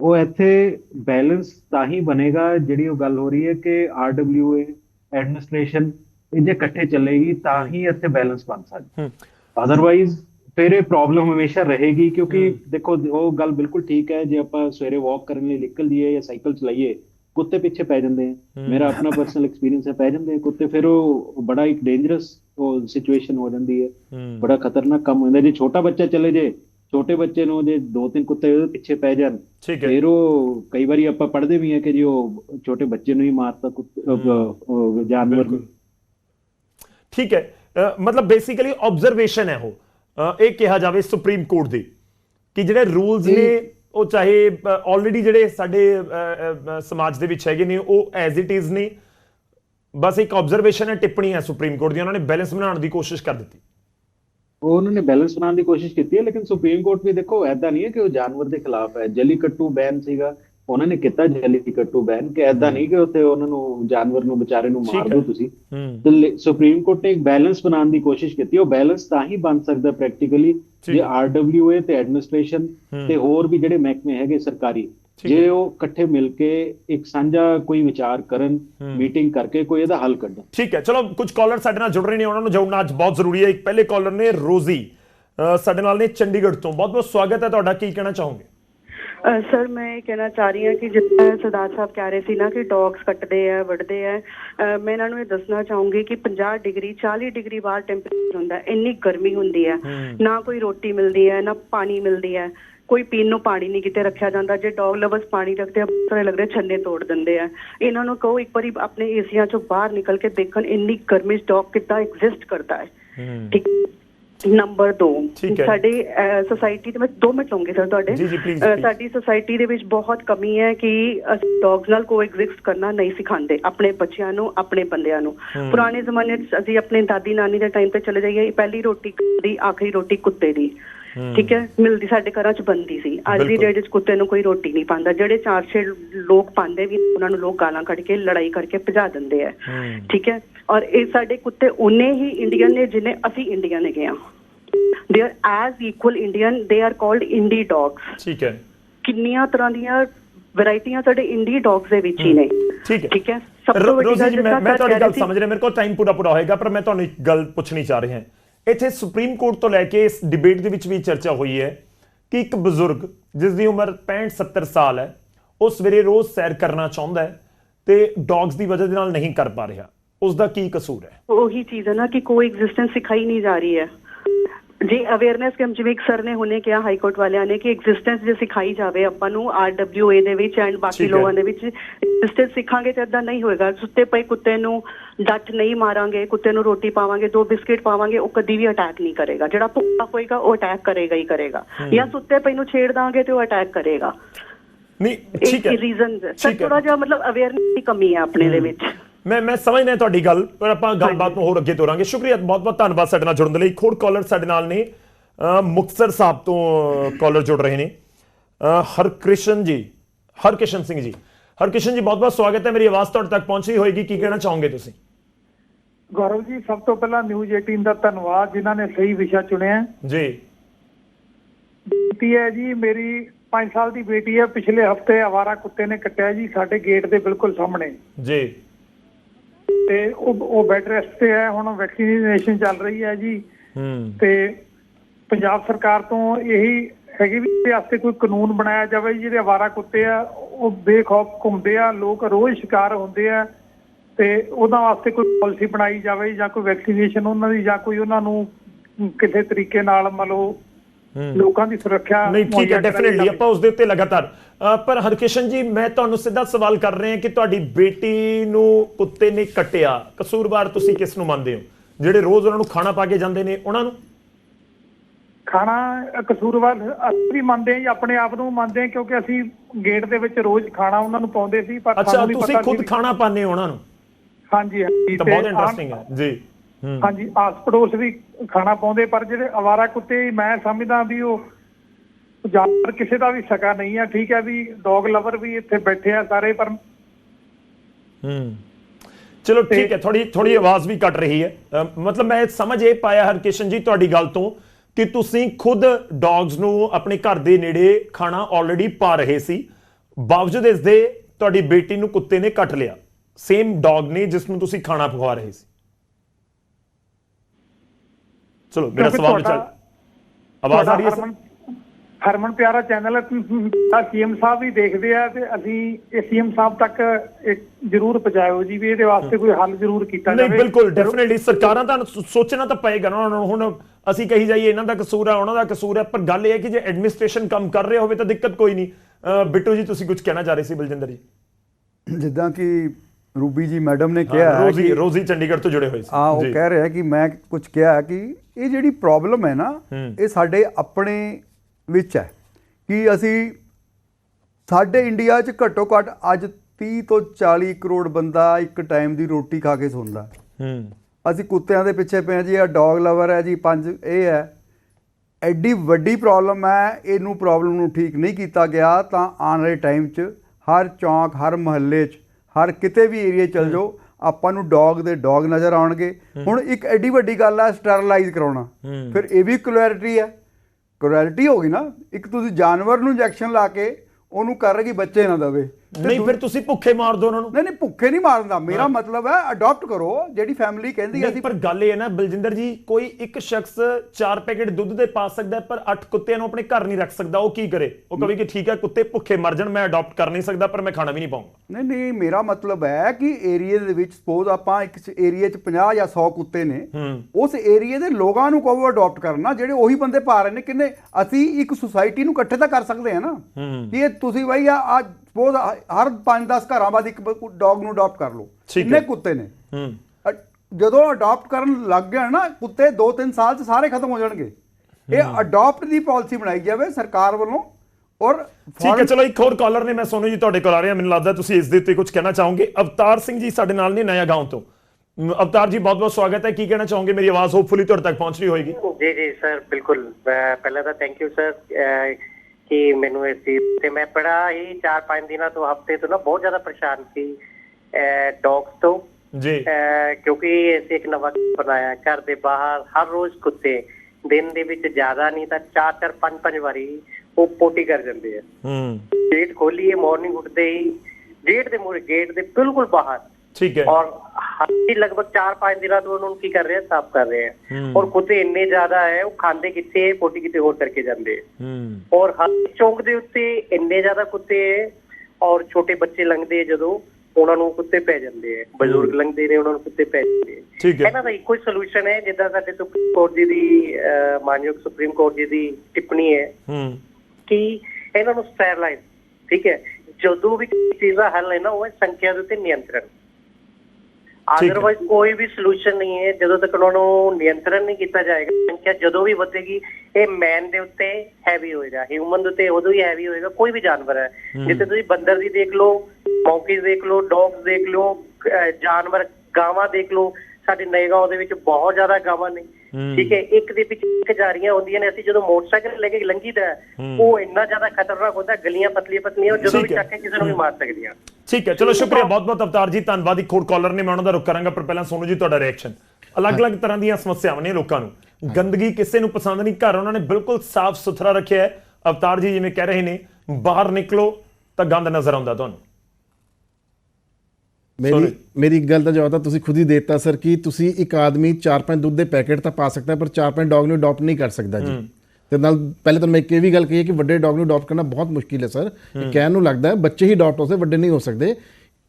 ਉਹ ਇੱਥੇ ਬੈਲੈਂਸ ਤਾਂ ਹੀ ਬਣੇਗਾ ਜਿਹੜੀ ਉਹ ਗੱਲ ਹੋ ਰਹੀ ਹੈ ਕਿ ਆਰਡਬਲਯੂਏ ਐਡਮਿਨਿਸਟ੍ਰੇਸ਼ਨ ਇਹ ਜੇ ਇਕੱਠੇ ਚੱਲੇਗੀ ਤਾਂ ਹੀ ਇੱਥੇ ਬੈਲੈਂਸ ਬਣ ਸਕਦਾ। ਹੂੰ। ਅਦਰਵਾਈਜ਼ ਫਿਰ ਇਹ ਪ੍ਰੋਬਲਮ ਹਮੇਸ਼ਾ ਰਹੇਗੀ ਕਿਉਂਕਿ ਦੇਖੋ ਉਹ ਗੱਲ ਬਿਲਕੁਲ ਠੀਕ ਹੈ ਜੇ ਆਪਾਂ ਸਵੇਰੇ ਵਾਕ ਕਰਨ ਲਈ ਨਿਕਲ ਜੀਏ ਜਾਂ ਸਾਈਕਲ ਚਲਾਈਏ ਕੁੱਤੇ ਪਿੱਛੇ ਪੈ ਜਾਂਦੇ ਆ ਮੇਰਾ ਆਪਣਾ ਪਰਸਨਲ ਐਕਸਪੀਰੀਅੰਸ ਹੈ ਪੈ ਜਾਂਦੇ ਆ ਕੁੱਤੇ ਫਿਰ ਉਹ ਬੜਾ ਇੱਕ ਡੇਂਜਰਸ ਉਹ ਸਿਚੁਏਸ਼ਨ ਹੋ ਜਾਂਦੀ ਹੈ ਹੂੰ ਬੜਾ ਖਤਰਨਾਕ ਕੰਮ ਹੁੰਦਾ ਜੇ ਛੋਟਾ ਬੱਚਾ ਚਲੇ ਜੇ ਛੋਟੇ ਬੱਚੇ ਨੂੰ ਜੇ ਦੋ ਤਿੰਨ ਕੁੱਤੇ ਉਹਦੇ ਪਿੱਛੇ ਪੈ ਜਾਣ ਠੀਕ ਹੈ ਫਿਰ ਉਹ ਕਈ ਵਾਰੀ ਆਪਾਂ ਪੜ੍ਹਦੇ ਵੀ ਹਾਂ ਕਿ ਜੀ ਉਹ ਛੋਟੇ ਬੱਚੇ ਨੂੰ ਹੀ ਮਾਰਤਾ ਕੁੱਤੇ ਅਹ, ਅਹ, ਜਾਨਵਰ ਨੂੰ ਠੀਕ ਹੈ ਅ, ਮਤਲਬ ਬੇਸਿਕਲੀ ਆਬਜ਼ਰਵੇਸ਼ਨ ਹੈ ਉਹ ਅ, ਇਹ ਕਿਹਾ ਜਾਵੇ ਸੁਪਰੀਮ ਕੋਰਟ ਦੀ ਕਿ ਜਿਹੜੇ ਰੂਲਸ ਨੇ ਉਹ ਚਾਹੇ ਆਲਰੇਡੀ ਜਿਹੜੇ ਸਾਡੇ ਸਮਾਜ ਦੇ ਵਿੱਚ ਹੈਗੇ ਨੇ, ਉਹ ਐਜ਼ ਇਟ ਇਜ਼ ਨੇ। ਬਸ ਇੱਕ ਆਬਜ਼ਰਵੇਸ਼ਨ ਹੈ, ਟਿੱਪਣੀ ਹੈ ਸੁਪਰੀਮ ਕੋਰਟ ਦੀ, ਉਹਨਾਂ ਨੇ ਬੈਲੈਂਸ ਬਣਾਉਣ ਦੀ ਕੋਸ਼ਿਸ਼ ਕਰ ਦਿੱਤੀ। ਉਹ ਉਹਨਾਂ ਨੇ ਬੈਲੈਂਸ ਬਣਾਉਣ ਦੀ ਕੋਸ਼ਿਸ਼ ਕੀਤੀ ਹੈ, ਲੇਕਿਨ ਸੁਪਰੀਮ ਕੋਰਟ ਵੀ ਦੇਖੋ ਐਦਾਂ ਨਹੀਂ ਹੈ ਕਿ ਉਹ ਜਾਨਵਰ ਦੇ ਖਿਲਾਫ ਹੈ। ਜਲੀ ਕੱਟੂ ਬੈਨ ਸੀਗਾ। ਉਹਨਾਂ ਨੇ ਕੀਤਾ ਜਲੀਕੱਟੂ ਬੈਨ ਕਿ ਐਦਾਂ ਨਹੀਂ ਕਿ ਉੱਥੇ ਉਹਨਾਂ ਨੂੰ ਜਾਨਵਰ ਨੂੰ ਵਿਚਾਰੇ ਨੂੰ ਮਾਰ। ਦਿਓ ਤੁਸੀਂ। ਤੇ ਸੁਪਰੀਮ ਕੋਰਟ ਨੇ ਇੱਕ ਬੈਲੈਂਸ ਬਣਾਉਣ ਦੀ ਕੋਸ਼ਿਸ਼ ਕੀਤੀ। ਉਹ ਬੈਲੈਂਸ ਤਾਂ ਹੀ ਬਣ ਸਕਦਾ ਪ੍ਰੈਕਟੀਕਲੀ ਜੇ। ਆਰਡਬਲਯੂਏ ਤੇ ਐਡਮਿਨਿਸਟ੍ਰੇਸ਼ਨ। ਤੇ ਹੋਰ ਵੀ ਜਿਹੜੇ ਮਹਿਕਮੇ ਹੈਗੇ ਸਰਕਾਰੀ। ਜੇ ਉਹ ਇਕੱਠੇ ਮਿਲ ਕੇ ਇੱਕ ਸਾਂਝਾ ਕੋਈ ਵਿਚਾਰ ਕਰਨ। ਮੀਟਿੰਗ ਕਰਕੇ ਕੋਈ ਇਹਦਾ ਹੱਲ ਕੱਢਣ। ਠੀਕ ਹੈ। ਚਲੋ ਕੁਝ ਕਾਲਰ ਸਾਡੇ ਨਾਲ ਜੁੜ ਰਹੇ ਨੇ ਉਹਨਾਂ ਨੂੰ ਜੋੜਨਾ ਅੱਜ ਬਹੁਤ ਜ਼ਰੂਰੀ ਹੈ। ਇੱਕ ਪਹਿਲੇ ਕਾਲਰ ਨੇ ਰੋਜ਼ੀ। ਸਾਡੇ ਨਾਲ ਨੇ ਚੰਡੀਗੜ੍ਹ ਤੋਂ। ਬਹੁਤ ਬਹੁਤ ਸਵਾਗਤ ਹੈ। ਤੁਹਾਡਾ ਕੀ ਕਹਿਣਾ ਚਾਹੋਗੇ? ਸਰ ਮੈਂ ਇਹ ਕਹਿਣਾ ਚਾਹ ਰਹੀ ਹਾਂ ਕਿ ਜਿੱਦਾਂ ਸਰਦਾਰ ਸਾਹਿਬ ਕਹਿ ਰਹੇ ਸੀ ਨਾ ਕਿ ਡੌਗਸ ਕੱਟਦੇ ਆ ਵੱਢਦੇ ਆ ਮੈਂ ਇਹਨਾਂ ਨੂੰ ਇਹ ਦੱਸਣਾ ਚਾਹੂੰਗੀ ਕਿ 50 ਡਿਗਰੀ 40 ਡਿਗਰੀ ਬਾਹਰ ਟੈਂਪਰੇਚਰ ਹੁੰਦਾ ਇੰਨੀ ਗਰਮੀ ਹੁੰਦੀ ਹੈ। ਨਾ ਕੋਈ ਰੋਟੀ ਮਿਲਦੀ ਹੈ ਨਾ ਪਾਣੀ ਮਿਲਦੀ ਹੈ। ਕੋਈ ਪੀਣ ਨੂੰ ਪਾਣੀ ਨਹੀਂ ਕਿਤੇ ਰੱਖਿਆ ਜਾਂਦਾ। ਜੇ ਡੌਗ ਲਵਰਸ ਪਾਣੀ ਰੱਖਦੇ ਆ ਸਾਰੇ ਲੱਗਦੇ ਛੰਨੇ ਤੋੜ ਦਿੰਦੇ ਆ। ਇਹਨਾਂ ਨੂੰ ਕਹੋ ਇੱਕ ਵਾਰੀ ਆਪਣੇ ਏਸੀਆਂ ਚੋਂ ਬਾਹਰ ਨਿਕਲ ਕੇ ਦੇਖਣ ਇੰਨੀ ਗਰਮੀ 'ਚ ਡੌਗ ਕਿੱਦਾਂ ਐਗਜ਼ਿਸਟ ਕਰਦਾ ਹੈ। ਠੀਕ ਨੰਬਰ 2 ਠੀਕ ਹੈ। ਸਾਡੇ ਸੋਸਾਇਟੀ ਦੇ ਵਿੱਚ 2 ਮਿੰਟ ਲਵਾਂਗੇ ਸਰ ਤੁਹਾਡੇ. ਸਾਡੀ ਸੋਸਾਇਟੀ ਦੇ ਵਿੱਚ ਬਹੁਤ ਕਮੀ ਹੈ ਕਿ ਅਸੀਂ ਡੌਗਸ ਨਾਲ ਕੋਐਗਜ਼ਿਸਟ ਕਰਨਾ ਨਹੀਂ ਸਿਖਾਉਂਦੇ ਆਪਣੇ ਬੱਚਿਆਂ ਨੂੰ ਆਪਣੇ ਬੰਦਿਆਂ ਨੂੰ। ਪੁਰਾਣੇ ਜ਼ਮਾਨੇ 'ਚ ਅਸੀਂ ਆਪਣੇ ਦਾਦੀ ਨਾਨੀ ਦੇ ਟਾਈਮ ਤੇ ਚਲੇ ਜਾਈਏ ਪਹਿਲੀ ਰੋਟੀ ਦੀ ਆਖਰੀ ਰੋਟੀ ਕੁੱਤੇ ਦੀ। ਠੀਕ ਹੈ ਮਿਲਦੀ ਸਾਡੇ ਘਰਾਂ 'ਚ ਬੰਦੀ ਸੀ। ਅੱਜ ਦੀ। ਡੇਟ 'ਚ ਕੁੱਤੇ ਨੂੰ ਕੋਈ ਰੋਟੀ ਨਹੀਂ ਪਾਉਂਦਾ। ਜਿਹੜੇ ਚਾਰ ਛੇ ਲੋਕ ਪਾਉਂਦੇ ਵੀ ਉਹਨਾਂ ਨੂੰ ਲੋਕ ਗਾਲਾਂ ਕੱਢ ਕੇ ਲੜਾਈ ਕਰਕੇ ਭਜਾ ਦਿੰਦੇ ਆ। ਠੀਕ ਹੈ ਔਰ ਇਹ ਸਾਡੇ ਕੁੱਤੇ ਉਨੇ ਹੀ ਇੰਡੀਅਨ ਨੇ ਜਿੰਨੇ ਅਸੀਂ ਇੰਡੀਅਨ ਹੈਗੇ ਆ they are as equal Indian they are called indie dogs ਠੀਕ ਹੈ। ਕਿੰਨੀਆਂ ਤਰ੍ਹਾਂ ਦੀਆਂ ਵੈਰਾਈਟੀਆਂ ਸਾਡੇ ਇੰਡੀ ਡੌਗਸ ਦੇ ਵਿੱਚ ਹੀ ਨੇ। ਠੀਕ ਹੈ। ਠੀਕ ਹੈ ਸਭ ਤੋਂ ਵੱਡੀ ਗੱਲ ਮੈਂ ਤੁਹਾਡੀ ਗੱਲ ਸਮਝ ਰਿਹਾ ਮੇਰੇ ਕੋਲ ਟਾਈਮ ਪੂਰਾ ਪੂਰਾ ਹੋਏਗਾ ਪਰ ਮੈਂ ਤੁਹਾਨੂੰ ਇੱਕ ਗੱਲ ਪੁੱਛਣੀ ਚਾਹ ਰਿਹਾ। ਇੱਥੇ ਸੁਪਰੀਮ ਕੋਰਟ ਤੋਂ ਲੈ ਕੇ ਇਸ ਡਿਬੇਟ ਦੇ ਵਿੱਚ ਵੀ ਚਰਚਾ ਹੋਈ ਹੈ ਕਿ ਇੱਕ ਬਜ਼ੁਰਗ ਜਿਸ ਦੀ ਉਮਰ 65 70 ਸਾਲ ਹੈ, ਉਹ ਸਵੇਰੇ ਰੋਜ਼ ਸੈਰ ਕਰਨਾ ਚਾਹੁੰਦਾ ਹੈ ਤੇ ਡੌਗਸ ਦੀ ਵਜ੍ਹਾ ਦੇ ਨਾਲ ਨਹੀਂ ਕਰ ਪਾ ਰਿਹਾ। ਉਸ ਦਾ ਕੀ ਕਸੂਰ ਹੈ? ਉਹੀ ਚੀਜ਼ ਹੈ ਨਾ ਕਿ ਕੋਈ ਐਗਜ਼ਿਸਟੈਂਸ ਸਿਖਾਈ ਨਹੀਂ ਜਾ ਰਹੀ ਹੈ। ਜੇ ਅਵੇਅਰਨੈਸ ਕੈਂਪ ਜਿਵੇਂ ਇੱਕ ਸਰ ਨੇ ਹੁਣੇ ਕਿਹਾ ਹਾਈ ਕੋਰਟ ਵਾਲਿਆਂ ਨੇ ਕਿ ਐਗਜ਼ਿਸਟੈਂਸ ਜੇ ਸਿਖਾਈ ਜਾਵੇ ਆਪਾਂ ਨੂੰ ਆਰਡਬਲਯੂਏ ਦੇ ਵਿੱਚ ਐਂਡ ਬਾਕੀ। ਲੋਕਾਂ ਦੇ ਵਿੱਚ ਐਗਜ਼ਿਸਟੈਂਸ ਸਿੱਖਾਂਗੇ ਤਾਂ ਇਦਾਂ ਨਹੀਂ ਹੋਏਗਾ। ਸੁੱਤੇ ਪਏ ਕੁੱਤੇ ਨੂੰ ਡੱਟ ਨਹੀਂ ਮਾਰਾਂਗੇ ਕੁੱਤੇ ਨੂੰ ਰੋਟੀ ਪਾਵਾਂਗੇ ਦੋ ਬਿਸਕਿਟ ਪਾਵਾਂਗੇ ਉਹ ਕਦੀ ਵੀ ਅਟੈਕ ਨਹੀਂ ਕਰੇਗਾ। ਜਿਹੜਾ ਭੁੱਖਾ ਹੋਏਗਾ ਉਹ ਅਟੈਕ ਕਰੇਗਾ ਹੀ ਕਰੇਗਾ। ਜਾਂ ਸੁੱਤੇ ਪਏ ਨੂੰ ਛੇੜ ਦਾਂਗੇ ਤੇ ਉਹ ਅਟੈਕ ਕਰੇਗਾ। ਨਹੀਂ ਠੀਕ ਹੈ। ਇਹ ਰੀਜ਼ਨ ਸਰ। ਥੋੜਾ ਜਿਹਾ ਮਤਲਬ ਅਵੇਅਰਨੈਸ ਦੀ ਕਮੀ ਹੈ ਆਪਣੇ ਦੇ ਵਿੱਚ। ਮੈਂ ਮੈਂ ਸਮਝਦਾ ਤੁਹਾਡੀ ਗੱਲ ਪਰ ਆਪਾਂ ਗੱਲਬਾਤ ਨੂੰ ਹੋਰ ਅੱਗੇ ਤੋਰਾਂਗੇ। ਸ਼ੁਕਰੀਆ ਬਹੁਤ ਬਹੁਤ ਧੰਨਵਾਦ ਸਾਡੇ ਨਾਲ ਜੁੜਨ ਦੇ ਲਈ। ਹੋਰ ਕਾਲਰ ਸਾਡੇ ਨਾਲ ਨੇ ਮੁਕਤਸਰ ਸਾਹਿਬ ਤੋਂ ਕਾਲਰ ਜੁੜ ਰਹੇ ਨੇ। ਹਰਕ੍ਰਿਸ਼ਨ ਜੀ ਹਰਕਿਸ਼ਨ ਸਿੰਘ ਜੀ। ਹਰਕਿਸ਼ਨ ਜੀ ਬਹੁਤ ਬਹੁਤ ਸਵਾਗਤ ਹੈ। ਮੇਰੀ ਆਵਾਜ਼ ਤੁਹਾਡੇ ਤੱਕ ਪਹੁੰਚੀ ਹੋਏਗੀ। ਕੀ ਕਹਿਣਾ ਚਾਹੋਗੇ ਤੁਸੀਂ? ਗੌਰਵ ਜੀ ਸਭ ਤੋਂ ਪਹਿਲਾਂ ਨਿਊਜ਼ 18 ਦਾ ਧੰਨਵਾਦ ਜਿਨ੍ਹਾਂ ਨੇ ਸਹੀ ਵਿਸ਼ਾ ਚੁਣਿਆ ਜੀ। ਬੇਟੀ ਹੈ ਜੀ ਮੇਰੀ 5 ਸਾਲ ਦੀ ਬੇਟੀ ਹੈ। ਪਿਛਲੇ ਹਫ਼ਤੇ ਆਵਾਰਾ ਕੁੱਤੇ ਨੇ ਕੱਟਿਆ ਜੀ ਸਾਡੇ ਗੇਟ ਦੇ ਬਿਲਕੁਲ ਸਾਹਮਣੇ। ਜੀ। ਤੇ ਉਹ ਉਹ ਬੈੱਡ ਰੈਸਟ ਤੇ ਹੈ ਹੁਣ ਵੈਕਸੀਨੇਸ਼ਨ ਚੱਲ ਰਹੀ ਹੈ ਜੀ। ਹੂੰ। ਤੇ ਪੰਜਾਬ ਸਰਕਾਰ ਤੋਂ ਇਹੀ ਹੈਗੀ ਵੀ ਇਹਦੇ ਵਾਸਤੇ ਕੋਈ ਕਾਨੂੰਨ ਬਣਾਇਆ ਜਾਵੇ ਜਿਹੜੇ ਆਵਾਰਾ ਕੁੱਤੇ ਆ ਉਹ ਬੇਖੌਫ ਘੁੰਮਦੇ ਆ ਲੋਕ ਰੋਜ਼ ਸ਼ਿਕਾਰ ਹੁੰਦੇ ਆ ਤੇ ਉਹਨਾਂ ਵਾਸਤੇ ਕੋਈ ਪਾਲਿਸੀ ਬਣਾਈ ਜਾਵੇ ਜਾਂ ਕੋਈ ਵੈਕਸੀਨੇਸ਼ਨ ਉਹਨਾਂ ਦੀ ਜਾਂ ਕੋਈ ਉਹਨਾਂ ਨੂੰ ਕਿਸੇ ਤਰੀਕੇ ਨਾਲ ਮੰਨ ਲਓ ਲੋਕਾਂ ਦੀ ਸੁਰੱਖਿਆ ਨਹੀਂ ਠੀਕ ਹੈ ਡੈਫੀਨਿਟਲੀ। ਆਪਾਂ ਉਸ ਦੇ ਉੱਤੇ ਲਗਾਤਾਰ। ਪਰ ਹਰਕਿਸ਼ਨ ਜੀ ਮੈਂ ਤੁਹਾਨੂੰ ਸਿੱਧਾ ਸਵਾਲ ਕਰ ਰਹੇ ਹਾਂ ਕਿ ਤੁਹਾਡੀ ਬੇਟੀ ਨੂੰ ਕੁੱਤੇ ਨੇ ਕੱਟਿਆ। ਕਸੂਰਵਾਰ ਤੁਸੀਂ ਕਿਸ ਨੂੰ ਮੰਨਦੇ ਹੋ? ਜਿਹੜੇ ਰੋਜ਼ ਉਹਨਾਂ ਨੂੰ ਖਾਣਾ ਪਾ ਕੇ ਜਾਂਦੇ ਨੇ ਉਹਨਾਂ ਨੂੰ? ਖਾਣਾ ਕਸੂਰਵਾਰ ਅਸੀਂ ਵੀ ਮੰਨਦੇ ਹਾਂ ਜੀ ਆਪਣੇ ਆਪ ਨੂੰ ਮੰਨਦੇ ਹਾਂ ਕਿਉਂਕਿ ਅਸੀਂ ਗੇਟ ਦੇ ਵਿੱਚ ਰੋਜ਼ ਖਾਣਾ ਉਹਨਾਂ ਨੂੰ ਪਾਉਂਦੇ ਸੀ ਪਰ ਅੱਛਾ ਸਾਨੂੰ ਨਹੀਂ ਤੁਸੀਂ ਖੁਦ ਖਾਣਾ ਪਾਉਂਦੇ ਉਹਨਾਂ ਨੂੰ? ਹਾਂਜੀ ਹਾਂਜੀ ਤਾਂ ਬਹੁਤ ਇੰਟਰਸਟਿੰਗ ਹੈ। ਜੀ। ਹਾਂਜੀ ਆਸ ਪੜੋਸ ਵੀ ਖਾਣਾ ਪਾਉਂਦੇ ਪਰ ਜਿਹੜੇ ਅਵਾਰਾ ਕੁੱਤੇ ਮੈਂ ਸਮਝਦਾ ਵੀ ਉਹ ਜਾਨਵਰ ਕਿਸੇ ਦਾ ਵੀ ਸਕਾ ਨਹੀਂ ਆ। ਠੀਕ ਹੈ ਵੀ ਡੌਗ ਲਵਰ ਵੀ ਇੱਥੇ ਬੈਠੇ ਆ ਸਾਰੇ ਪਰ ਹੂੰ। ਚਲੋ ਠੀਕ ਹੈ ਥੋੜੀ ਥੋੜੀ ਆਵਾਜ਼ ਵੀ ਕੱਟ ਰਹੀ ਹੈ। ਮਤਲਬ ਮੈਂ ਸਮਝ ਇਹ ਪਾਇਆ ਹਰਕਿਸ਼ਨ ਜੀ ਤੁਹਾਡੀ ਗੱਲ ਤੋਂ ਕਿ ਤੁਸੀਂ ਖੁਦ ਡੌਗਸ ਨੂੰ ਆਪਣੇ ਘਰ ਦੇ ਨੇੜੇ ਖਾਣਾ ਆਲਰੇਡੀ ਪਾ ਰਹੇ ਸੀ। ਬਾਵਜੂਦ ਇਸ ਦੇ ਤੁਹਾਡੀ ਬੇਟੀ ਨੂੰ ਕੁੱਤੇ ਨੇ ਕੱਟ ਲਿਆ। ਸੇਮ ਡੌਗ ਨੇ ਜਿਸ ਨੂੰ ਤੁਸੀਂ ਖਾਣਾ ਪਕਵਾ ਰਹੇ ਸੀ। ਚਲੋ ਮੇਰਾ ਸਵਾਲ ਵਿਚਾਰ ਆਵਾਜ਼ ਆ ਰਹੀ ਹੈ ਹਰਮਨ ਹਰਮਨ ਪਿਆਰਾ ਚੈਨਲ ਹੈ ਸੀਐਮ ਸਾਹਿਬ ਵੀ ਦੇਖਦੇ ਆ ਤੇ ਅਸੀਂ ਇਹ ਸੀਐਮ ਸਾਹਿਬ ਤੱਕ ਇੱਕ ਜ਼ਰੂਰ ਪਹੁੰਚਾਇਓ ਜੀ ਵੀ ਇਹਦੇ ਵਾਸਤੇ ਕੋਈ ਹੱਲ ਜ਼ਰੂਰ ਕੀਤਾ ਨਹੀਂ ਜਾਵੇ। ਬਿਲਕੁਲ ਡੈਫੀਨਿਟਲੀ ਸਰਕਾਰਾਂ ਤਾਂ ਸੋਚਣਾ ਤਾਂ ਪਏਗਾ ਨਾ ਉਹਨਾਂ ਨੂੰ ਹੁਣ ਅਸੀਂ ਕਹੀ ਜਾਈਏ ਇਹਨਾਂ ਦਾ ਕਸੂਰ ਹੈ ਉਹਨਾਂ ਦਾ ਕਸੂਰ ਹੈ ਪਰ ਗੱਲ ਇਹ ਹੈ ਕਿ ਜੇ ਐਡਮਿਨਿਸਟ੍ਰੇਸ਼ਨ ਕੰਮ ਕਰ ਰਿਹਾ ਹੋਵੇ ਤਾਂ ਦਿੱਕਤ ਕੋਈ ਨਹੀਂ। ਬਿੱਟੂ ਜੀ ਤੁਸੀਂ ਕੁਝ ਕਹਿਣਾ ਚਾਹ ਰਹੇ ਸੀ ਬਲਜਿੰਦਰ ਜੀ? ਜਿੱਦਾਂ ਕਿ ਰੂਬੀ ਜੀ ਮੈਡਮ ਨੇ ਕਿਹਾ ਹਾਂ, ਰੋਜ਼ੀ ਰੋਜ਼ੀ ਚੰਡੀਗੜ੍ਹ ਤੋਂ ਜੁੜੇ ਹੋਏ ਸੀ ਆ ਉਹ। ਕਹਿ ਰਿਹਾ ਕਿ ਮੈਂ ਕੁਝ ਕਿਹਾ ਕਿ ਇਹ ਜਿਹੜੀ ਪ੍ਰੋਬਲਮ ਹੈ ਨਾ। ਇਹ ਸਾਡੇ ਆਪਣੇ ਵਿੱਚ ਹੈ ਕਿ ਅਸੀਂ ਸਾਡੇ ਇੰਡੀਆ 'ਚ ਘੱਟੋ ਘੱਟ ਅੱਜ 30 ਤੋਂ 40 ਕਰੋੜ ਬੰਦਾ ਇੱਕ ਟਾਈਮ ਦੀ ਰੋਟੀ ਖਾ ਕੇ ਸੌਂਦਾ ਹੈ। ਅਸੀਂ ਕੁੱਤਿਆਂ ਦੇ ਪਿੱਛੇ ਪਏ ਹਾਂ ਜੀ ਆ ਡੌਗ ਲਵਰ ਹੈ ਜੀ ਪੰਜ ਇਹ ਹੈ ਐਡੀ ਵੱਡੀ ਪ੍ਰੋਬਲਮ ਹੈ ਇਹਨੂੰ ਪ੍ਰੋਬਲਮ ਨੂੰ ਠੀਕ ਨਹੀਂ ਕੀਤਾ ਗਿਆ ਤਾਂ ਆਉਣ ਵਾਲੇ ਟਾਈਮ 'ਚ ਹਰ ਚੌਂਕ ਹਰ ਮਹੱਲੇ 'ਚ ਹਰ ਕਿਤੇ ਵੀ ਏਰੀਆ ਚਲ ਜਾਓ ਆਪਾਂ ਨੂੰ ਡੌਗ ਦੇ ਡੌਗ ਨਜ਼ਰ ਆਉਣਗੇ। ਹੁਣ ਇੱਕ ਐਡੀ ਵੱਡੀ ਗੱਲ ਹੈ ਸਟਰਲਾਈਜ਼ ਕਰਾਉਣਾ। ਫਿਰ ਇਹ ਵੀ ਕੁਲੈਰਿਟੀ ਹੈ ਕੁਲੈਰਿਟੀ ਹੋ ਗਈ ਨਾ ਇੱਕ ਤੁਸੀਂ ਜਾਨਵਰ ਨੂੰ ਇੰਜੈਕਸ਼ਨ ਲਾ ਕੇ ਉਹਨੂੰ ਕਰ ਰਹੇ ਬੱਚੇ ਨਾ ਦਵੇ। ਨਹੀਂ ਫਿਰ ਤੁਸੀਂ ਭੁੱਖੇ ਮਾਰ ਦੋ ਉਹਨਾਂ ਨੂੰ। ਨਹੀਂ ਨਹੀਂ ਭੁੱਖੇ ਨਹੀਂ ਮਾਰਦਾ ਮੇਰਾ ਮਤਲਬ ਹੈ ਅਡਾਪਟ ਕਰੋ ਜਿਹੜੀ ਫੈਮਿਲੀ ਕਹਿੰਦੀ ਅਸੀਂ ਪਰ ਗੱਲ ਇਹ ਹੈ ਨਾ ਬਲਜਿੰਦਰ ਜੀ ਕੋਈ ਇੱਕ ਸ਼ਖਸ ਚਾਰ ਪੈਕੇਟ ਦੁੱਧ ਦੇ ਪਾ ਸਕਦਾ ਪਰ ਅੱਠ ਕੁੱਤਿਆਂ ਨੂੰ ਆਪਣੇ ਘਰ ਨਹੀਂ ਰੱਖ ਸਕਦਾ ਉਹ ਕੀ ਕਰੇ? ਉਹ ਕਹੇ ਕਿ ਠੀਕ ਹੈ ਕੁੱਤੇ ਭੁੱਖੇ ਮਰ ਜਾਣ ਮੈਂ ਅਡਾਪਟ ਕਰ ਨਹੀਂ ਸਕਦਾ ਪਰ ਮੈਂ ਖਾਣਾ ਵੀ ਨਹੀਂ ਪਾਉਂਗਾ ਨਹੀਂ ਨਹੀਂ ਮੇਰਾ ਮਤਲਬ ਹੈ ਕਿ ਏਰੀਆ ਦੇ ਵਿੱਚ ਸਪੋਜ਼ ਆਪਾਂ ਇੱਕ ਏਰੀਆ 'ਚ 50 ਜਾਂ 100 ਕੁੱਤੇ ਨੇ ਉਸ ਏਰੀਆ ਦੇ ਲੋਕਾਂ ਨੂੰ ਕਹੋ ਅਡਾਪਟ ਕਰਨਾ ਜਿਹੜੇ ਉਹੀ ਬੰਦੇ ਪਾ ਰਹੇ ਨੇ ਕਿੰਨੇ ਅਸੀਂ ਇੱਕ ਸੁਸਾਇਟੀ ਨੂੰ ਇਕੱਠੇ ਤਾਂ ਕਰ ਸਕਦੇ ਹਾਂ ਨਾ। ਕਿ ਤੁਸੀਂ ਬਾਈ ਆ ਸਪੋਜ਼ ਹਰ 5-10 ਘਰਾਂ ਬਾਅਦ ਇੱਕ ਡੌਗ ਨੂੰ ਅਡਾਪਟ ਕਰ ਲਓ। ਕਿੰਨੇ ਕੁੱਤੇ ਨੇ? ਹੂੰ। ਜਦੋਂ ਅਡਾਪਟ ਕਰਨ ਲੱਗ ਗਿਆ ਨਾ ਕੁੱਤੇ 2-3 ਸਾਲ 'ਚ ਸਾਰੇ ਖਤਮ ਹੋ ਜਾਣਗੇ। ਇਹ ਅਡਾਪਟ ਦੀ ਪਾਲਿਸੀ ਬਣਾਈ ਜਾਵੇ ਸਰਕਾਰ ਵੱਲੋਂ ਔਰ ਠੀਕ ਹੈ ਚਲੋ ਇੱਕ ਹੋਰ ਕਾਲਰ ਨੇ ਮੈਂ ਸੋਨੂ ਜੀ ਤੁਹਾਡੇ ਕੋਲ ਆ ਰਿਹਾ ਮੈਨੂੰ ਲੱਗਦਾ ਤੁਸੀਂ ਇਸ ਦੇ ਉੱਤੇ ਕੁਝ ਕਹਿਣਾ ਚਾਹੋਗੇ। ਅਵਤਾਰ ਸਿੰਘ ਜੀ ਸਾਡੇ ਨਾਲ ਨੇ ਨਇਆ ਗਾਉਂ ਤੋਂ। ਅਵਤਾਰ ਜੀ ਬਹੁਤ ਬਹੁਤ ਸਵਾਗਤ ਹੈ। ਕੀ ਕਹਿਣਾ ਚਾਹੋਗੇ? ਮੇਰੀ ਆਵਾਜ਼ ਹੋਪਫੁਲੀ ਤੁਹਾਡੇ ਤੱਕ ਪਹੁੰਚ ਰਹੀ ਹੋਏਗੀ। ਜੀ ਜੀ ਸਰ ਬਿਲਕੁਲ। ਪਹਿਲਾਂ ਤਾਂ ਥੈਂਕ ਯੂ ਸਰ ਕਿ ਮੈਨੂੰ ਇਸ ਚੀਜ਼ ਤੇ ਮੈਂ ਬੜਾ ਹੀ 4-5 ਦਿਨਾਂ ਤੋਂ ਹਫ਼ਤੇ ਤੋਂ ਨਾ ਬਹੁਤ ਜ਼ਿਆਦਾ ਪਰੇਸ਼ਾਨ ਸੀ ਡੌਗਸ ਤੋਂ। ਜੀ। ਕਿਉਂਕਿ ਅਸੀਂ ਇੱਕ ਨਵਾਂ ਬਣਾਇਆ ਘਰ ਦੇ ਬਾਹਰ ਹਰ ਰੋਜ਼ ਕੁੱਤੇ ਦਿਨ ਦੇ ਵਿੱਚ ਜ਼ਿਆਦਾ ਨਹੀਂ ਤਾਂ 4-4 5-5 ਵਾਰੀ ਉਹ ਪੋਟੀ ਕਰ ਜਾਂਦੇ ਆ। ਹੂੰ। ਗੇਟ ਖੋਲੀਏ ਮਾਰਨਿੰਗ ਉੱਠਦੇ ਹੀ ਗੇਟ ਦੇ ਮੂਹਰੇ ਗੇਟ ਦੇ ਬਿਲਕੁਲ ਬਾਹਰ। ਠੀਕ ਹੈ। ਔਰ ਹਾਲੀ ਲਗਭਗ 4-5 ਦਿਨਾਂ ਤੋਂ ਉਹਨਾਂ ਨੂੰ ਕੀ ਕਰ ਰਹੇ ਆ ਸਾਫ਼ ਕਰ ਰਹੇ ਆ ਹੂੰ। ਔਰ ਕੁੱਤੇ ਇੰਨੇ ਜ਼ਿਆਦਾ ਹੈ ਉਹ ਖਾਂਦੇ ਕਿੱਥੇ ਪੋਟੀ ਕਿਤੇ ਹੋਰ ਕਰਕੇ ਜਾਂਦੇ ਔਰ ਹਰ ਚੌਂਕ ਦੇ ਉੱਤੇ ਇੰਨੇ ਜ਼ਿਆਦਾ ਕੁੱਤੇ ਔਰ ਛੋਟੇ ਬੱਚੇ ਲੰਘਦੇ ਜਦੋਂ ਉਹਨਾਂ ਨੂੰ ਕੁੱਤੇ ਪੈ ਜਾਂਦੇ ਆ ਬਜ਼ੁਰਗ ਲੰਘਦੇ ਨੇ ਉਹਨਾਂ ਨੂੰ ਕੁੱਤੇ ਪੈ ਜਾਂਦੇ ਠੀਕ ਹੈ। ਇਹਨਾਂ ਦਾ ਇੱਕੋ ਹੀ ਸੋਲੂਸ਼ਨ ਹੈ ਜਿੱਦਾਂ ਸਾਡੇ ਸੁਪਰੀਮ ਕੋਰਟ ਜੀ ਦੀ ਮਾਨਯੋਗ ਸੁਪਰੀਮ ਕੋਰਟ ਜੀ ਦੀ ਟਿੱਪਣੀ ਹੈ। ਹੂੰ। ਕਿ ਇਹਨਾਂ ਨੂੰ ਸਟੈਰਲਾਈਜ਼ ਠੀਕ ਹੈ। ਜਦੋਂ ਵੀ ਕਿਸੇ ਚੀਜ਼ ਦਾ ਹੱਲ ਹੈ ਨਾ ਉਹ ਹੈ ਸੰਖਿਆ ਦੇ ਉੱਤੇ ਨਿਯੰਤਰਣ। ਅਦਰਵਾਈਜ਼ ਕੋਈ ਵੀ ਸੋਲੂਸ਼ਨ ਨਹੀਂ ਹੈ। ਜਦੋਂ ਤੱਕ ਉਹਨਾਂ ਨੂੰ ਨਿਯੰਤਰਣ ਨਹੀਂ ਕੀਤਾ ਜਾਏਗਾ ਸੰਖਿਆ ਜਦੋਂ ਵੀ ਵਧੇਗੀ ਇਹ ਮੈਨ ਦੇ ਉੱਤੇ ਹੈਵੀ ਹੋਏਗਾ। ਹਿਊਮਨ ਦੇ ਉੱਤੇ ਉਦੋਂ ਹੀ ਹੈਵੀ ਹੋਏਗਾ ਕੋਈ ਵੀ ਜਾਨਵਰ ਹੈ। ਜਿੱਥੇ ਤੁਸੀਂ ਬੰਦਰ ਦੀ ਦੇਖ ਲਓ ਮੌਂਕੀਜ਼ ਦੇਖ ਲਓ ਡੌਗਸ ਦੇਖ ਲਓ ਜਾਨਵਰ ਗਾਵਾਂ ਦੇਖ ਲਓ ਸਾਡੇ ਨਏ ਗਾਉਂ ਦੇ ਵਿੱਚ ਬਹੁਤ ਜ਼ਿਆਦਾ ਗਾਵਾਂ ਨੇ। ਠੀਕ ਹੈ ਇੱਕ ਦੇ ਪਿੱਛੇ ਇੱਕ ਜਾ ਰਹੀਆਂ ਹੁੰਦੀਆਂ ਨੇ ਅਸੀਂ ਜਦੋਂ ਮੋਟਰਸਾਈਕਲ ਲੈ ਕੇ ਲੰਘੀਦਾ ਉਹ ਇੰਨਾ ਜ਼ਿਆਦਾ ਖਤਰਨਾਕ ਹੁੰਦਾ ਗਲੀਆਂ ਪਤਲੀਆਂ ਪਤਲੀਆਂ ਉਹ ਜਦੋਂ ਵੀ। ਚੱਕ ਕੇ ਕਿਸੇ ਨੂੰ ਵੀ ਮਾਰ ਸਕਦੀਆਂ। ਠੀਕ ਹੈ ਚਲੋ ਸ਼ੁਕਰੀਆ ਬਹੁਤ ਬਹੁਤ ਅਵਤਾਰ ਜੀ ਧੰਨਵਾਦ ਇੱਕ ਹੋਰ ਕਾਲਰ ਨੇ ਮੈਂ ਉਹਨਾਂ ਦਾ ਰੁਕ ਕਰਾਂਗਾ ਪਰ ਪਹਿਲਾਂ ਸੋਨੂ ਜੀ ਤੁਹਾਡਾ ਰਿਐਕਸ਼ਨ ਅਲੱਗ-ਅਲੱਗ ਤਰ੍ਹਾਂ ਦੀਆਂ ਸਮੱਸਿਆਵਾਂ ਨੇ ਲੋਕਾਂ ਨੂੰ। ਗੰਦਗੀ ਕਿਸੇ ਨੂੰ ਪਸੰਦ ਨਹੀਂ ਘਰ ਉਹਨਾਂ ਨੇ ਬਿਲਕੁਲ ਸਾਫ਼ ਸੁਥਰਾ ਰੱਖਿਆ ਹੈ। ਅਵਤਾਰ ਜੀ ਜਿਵੇਂ ਕਹਿ ਰਹੇ ਨੇ ਬਾਹਰ ਨਿਕਲੋ ਤਾਂ ਗੰਦ ਨਜ਼ਰ ਆਉਂਦਾ ਤੁਹਾਨੂੰ। ਮੇਰੀ. ਮੇਰੀ ਇੱਕ ਗੱਲ ਦਾ ਜਵਾਬ ਤਾਂ ਤੁਸੀਂ ਖੁਦ ਹੀ ਦੇਤਾ ਸਰ ਕਿ ਤੁਸੀਂ ਇੱਕ ਆਦਮੀ 4-5 ਦੁੱਧ ਦੇ ਪੈਕੇਟ ਤਾਂ ਪਾ ਸਕਦਾ ਪਰ 4-5 ਡੌਗ ਨੂੰ ਅਡਾਪਟ ਨਹੀਂ ਕਰ ਸਕਦਾ ਜੀ। ਤੇ ਨਾਲ ਪਹਿਲੇ ਤਾਂ ਮੈਂ ਇੱਕ ਇਹ ਵੀ ਗੱਲ ਕਹੀ ਹੈ ਕਿ ਵੱਡੇ ਡੌਗ ਨੂੰ ਅਡਾਪਟ ਕਰਨਾ ਬਹੁਤ ਮੁਸ਼ਕਿਲ ਹੈ ਸਰ ਇਹ ਕਹਿਣ ਨੂੰ ਲੱਗਦਾ ਹੈ ਬੱਚੇ ਹੀ ਅਡਾਪਟ ਹੋ ਸਕਦੇ ਵੱਡੇ ਨਹੀਂ ਹੋ ਸਕਦੇ।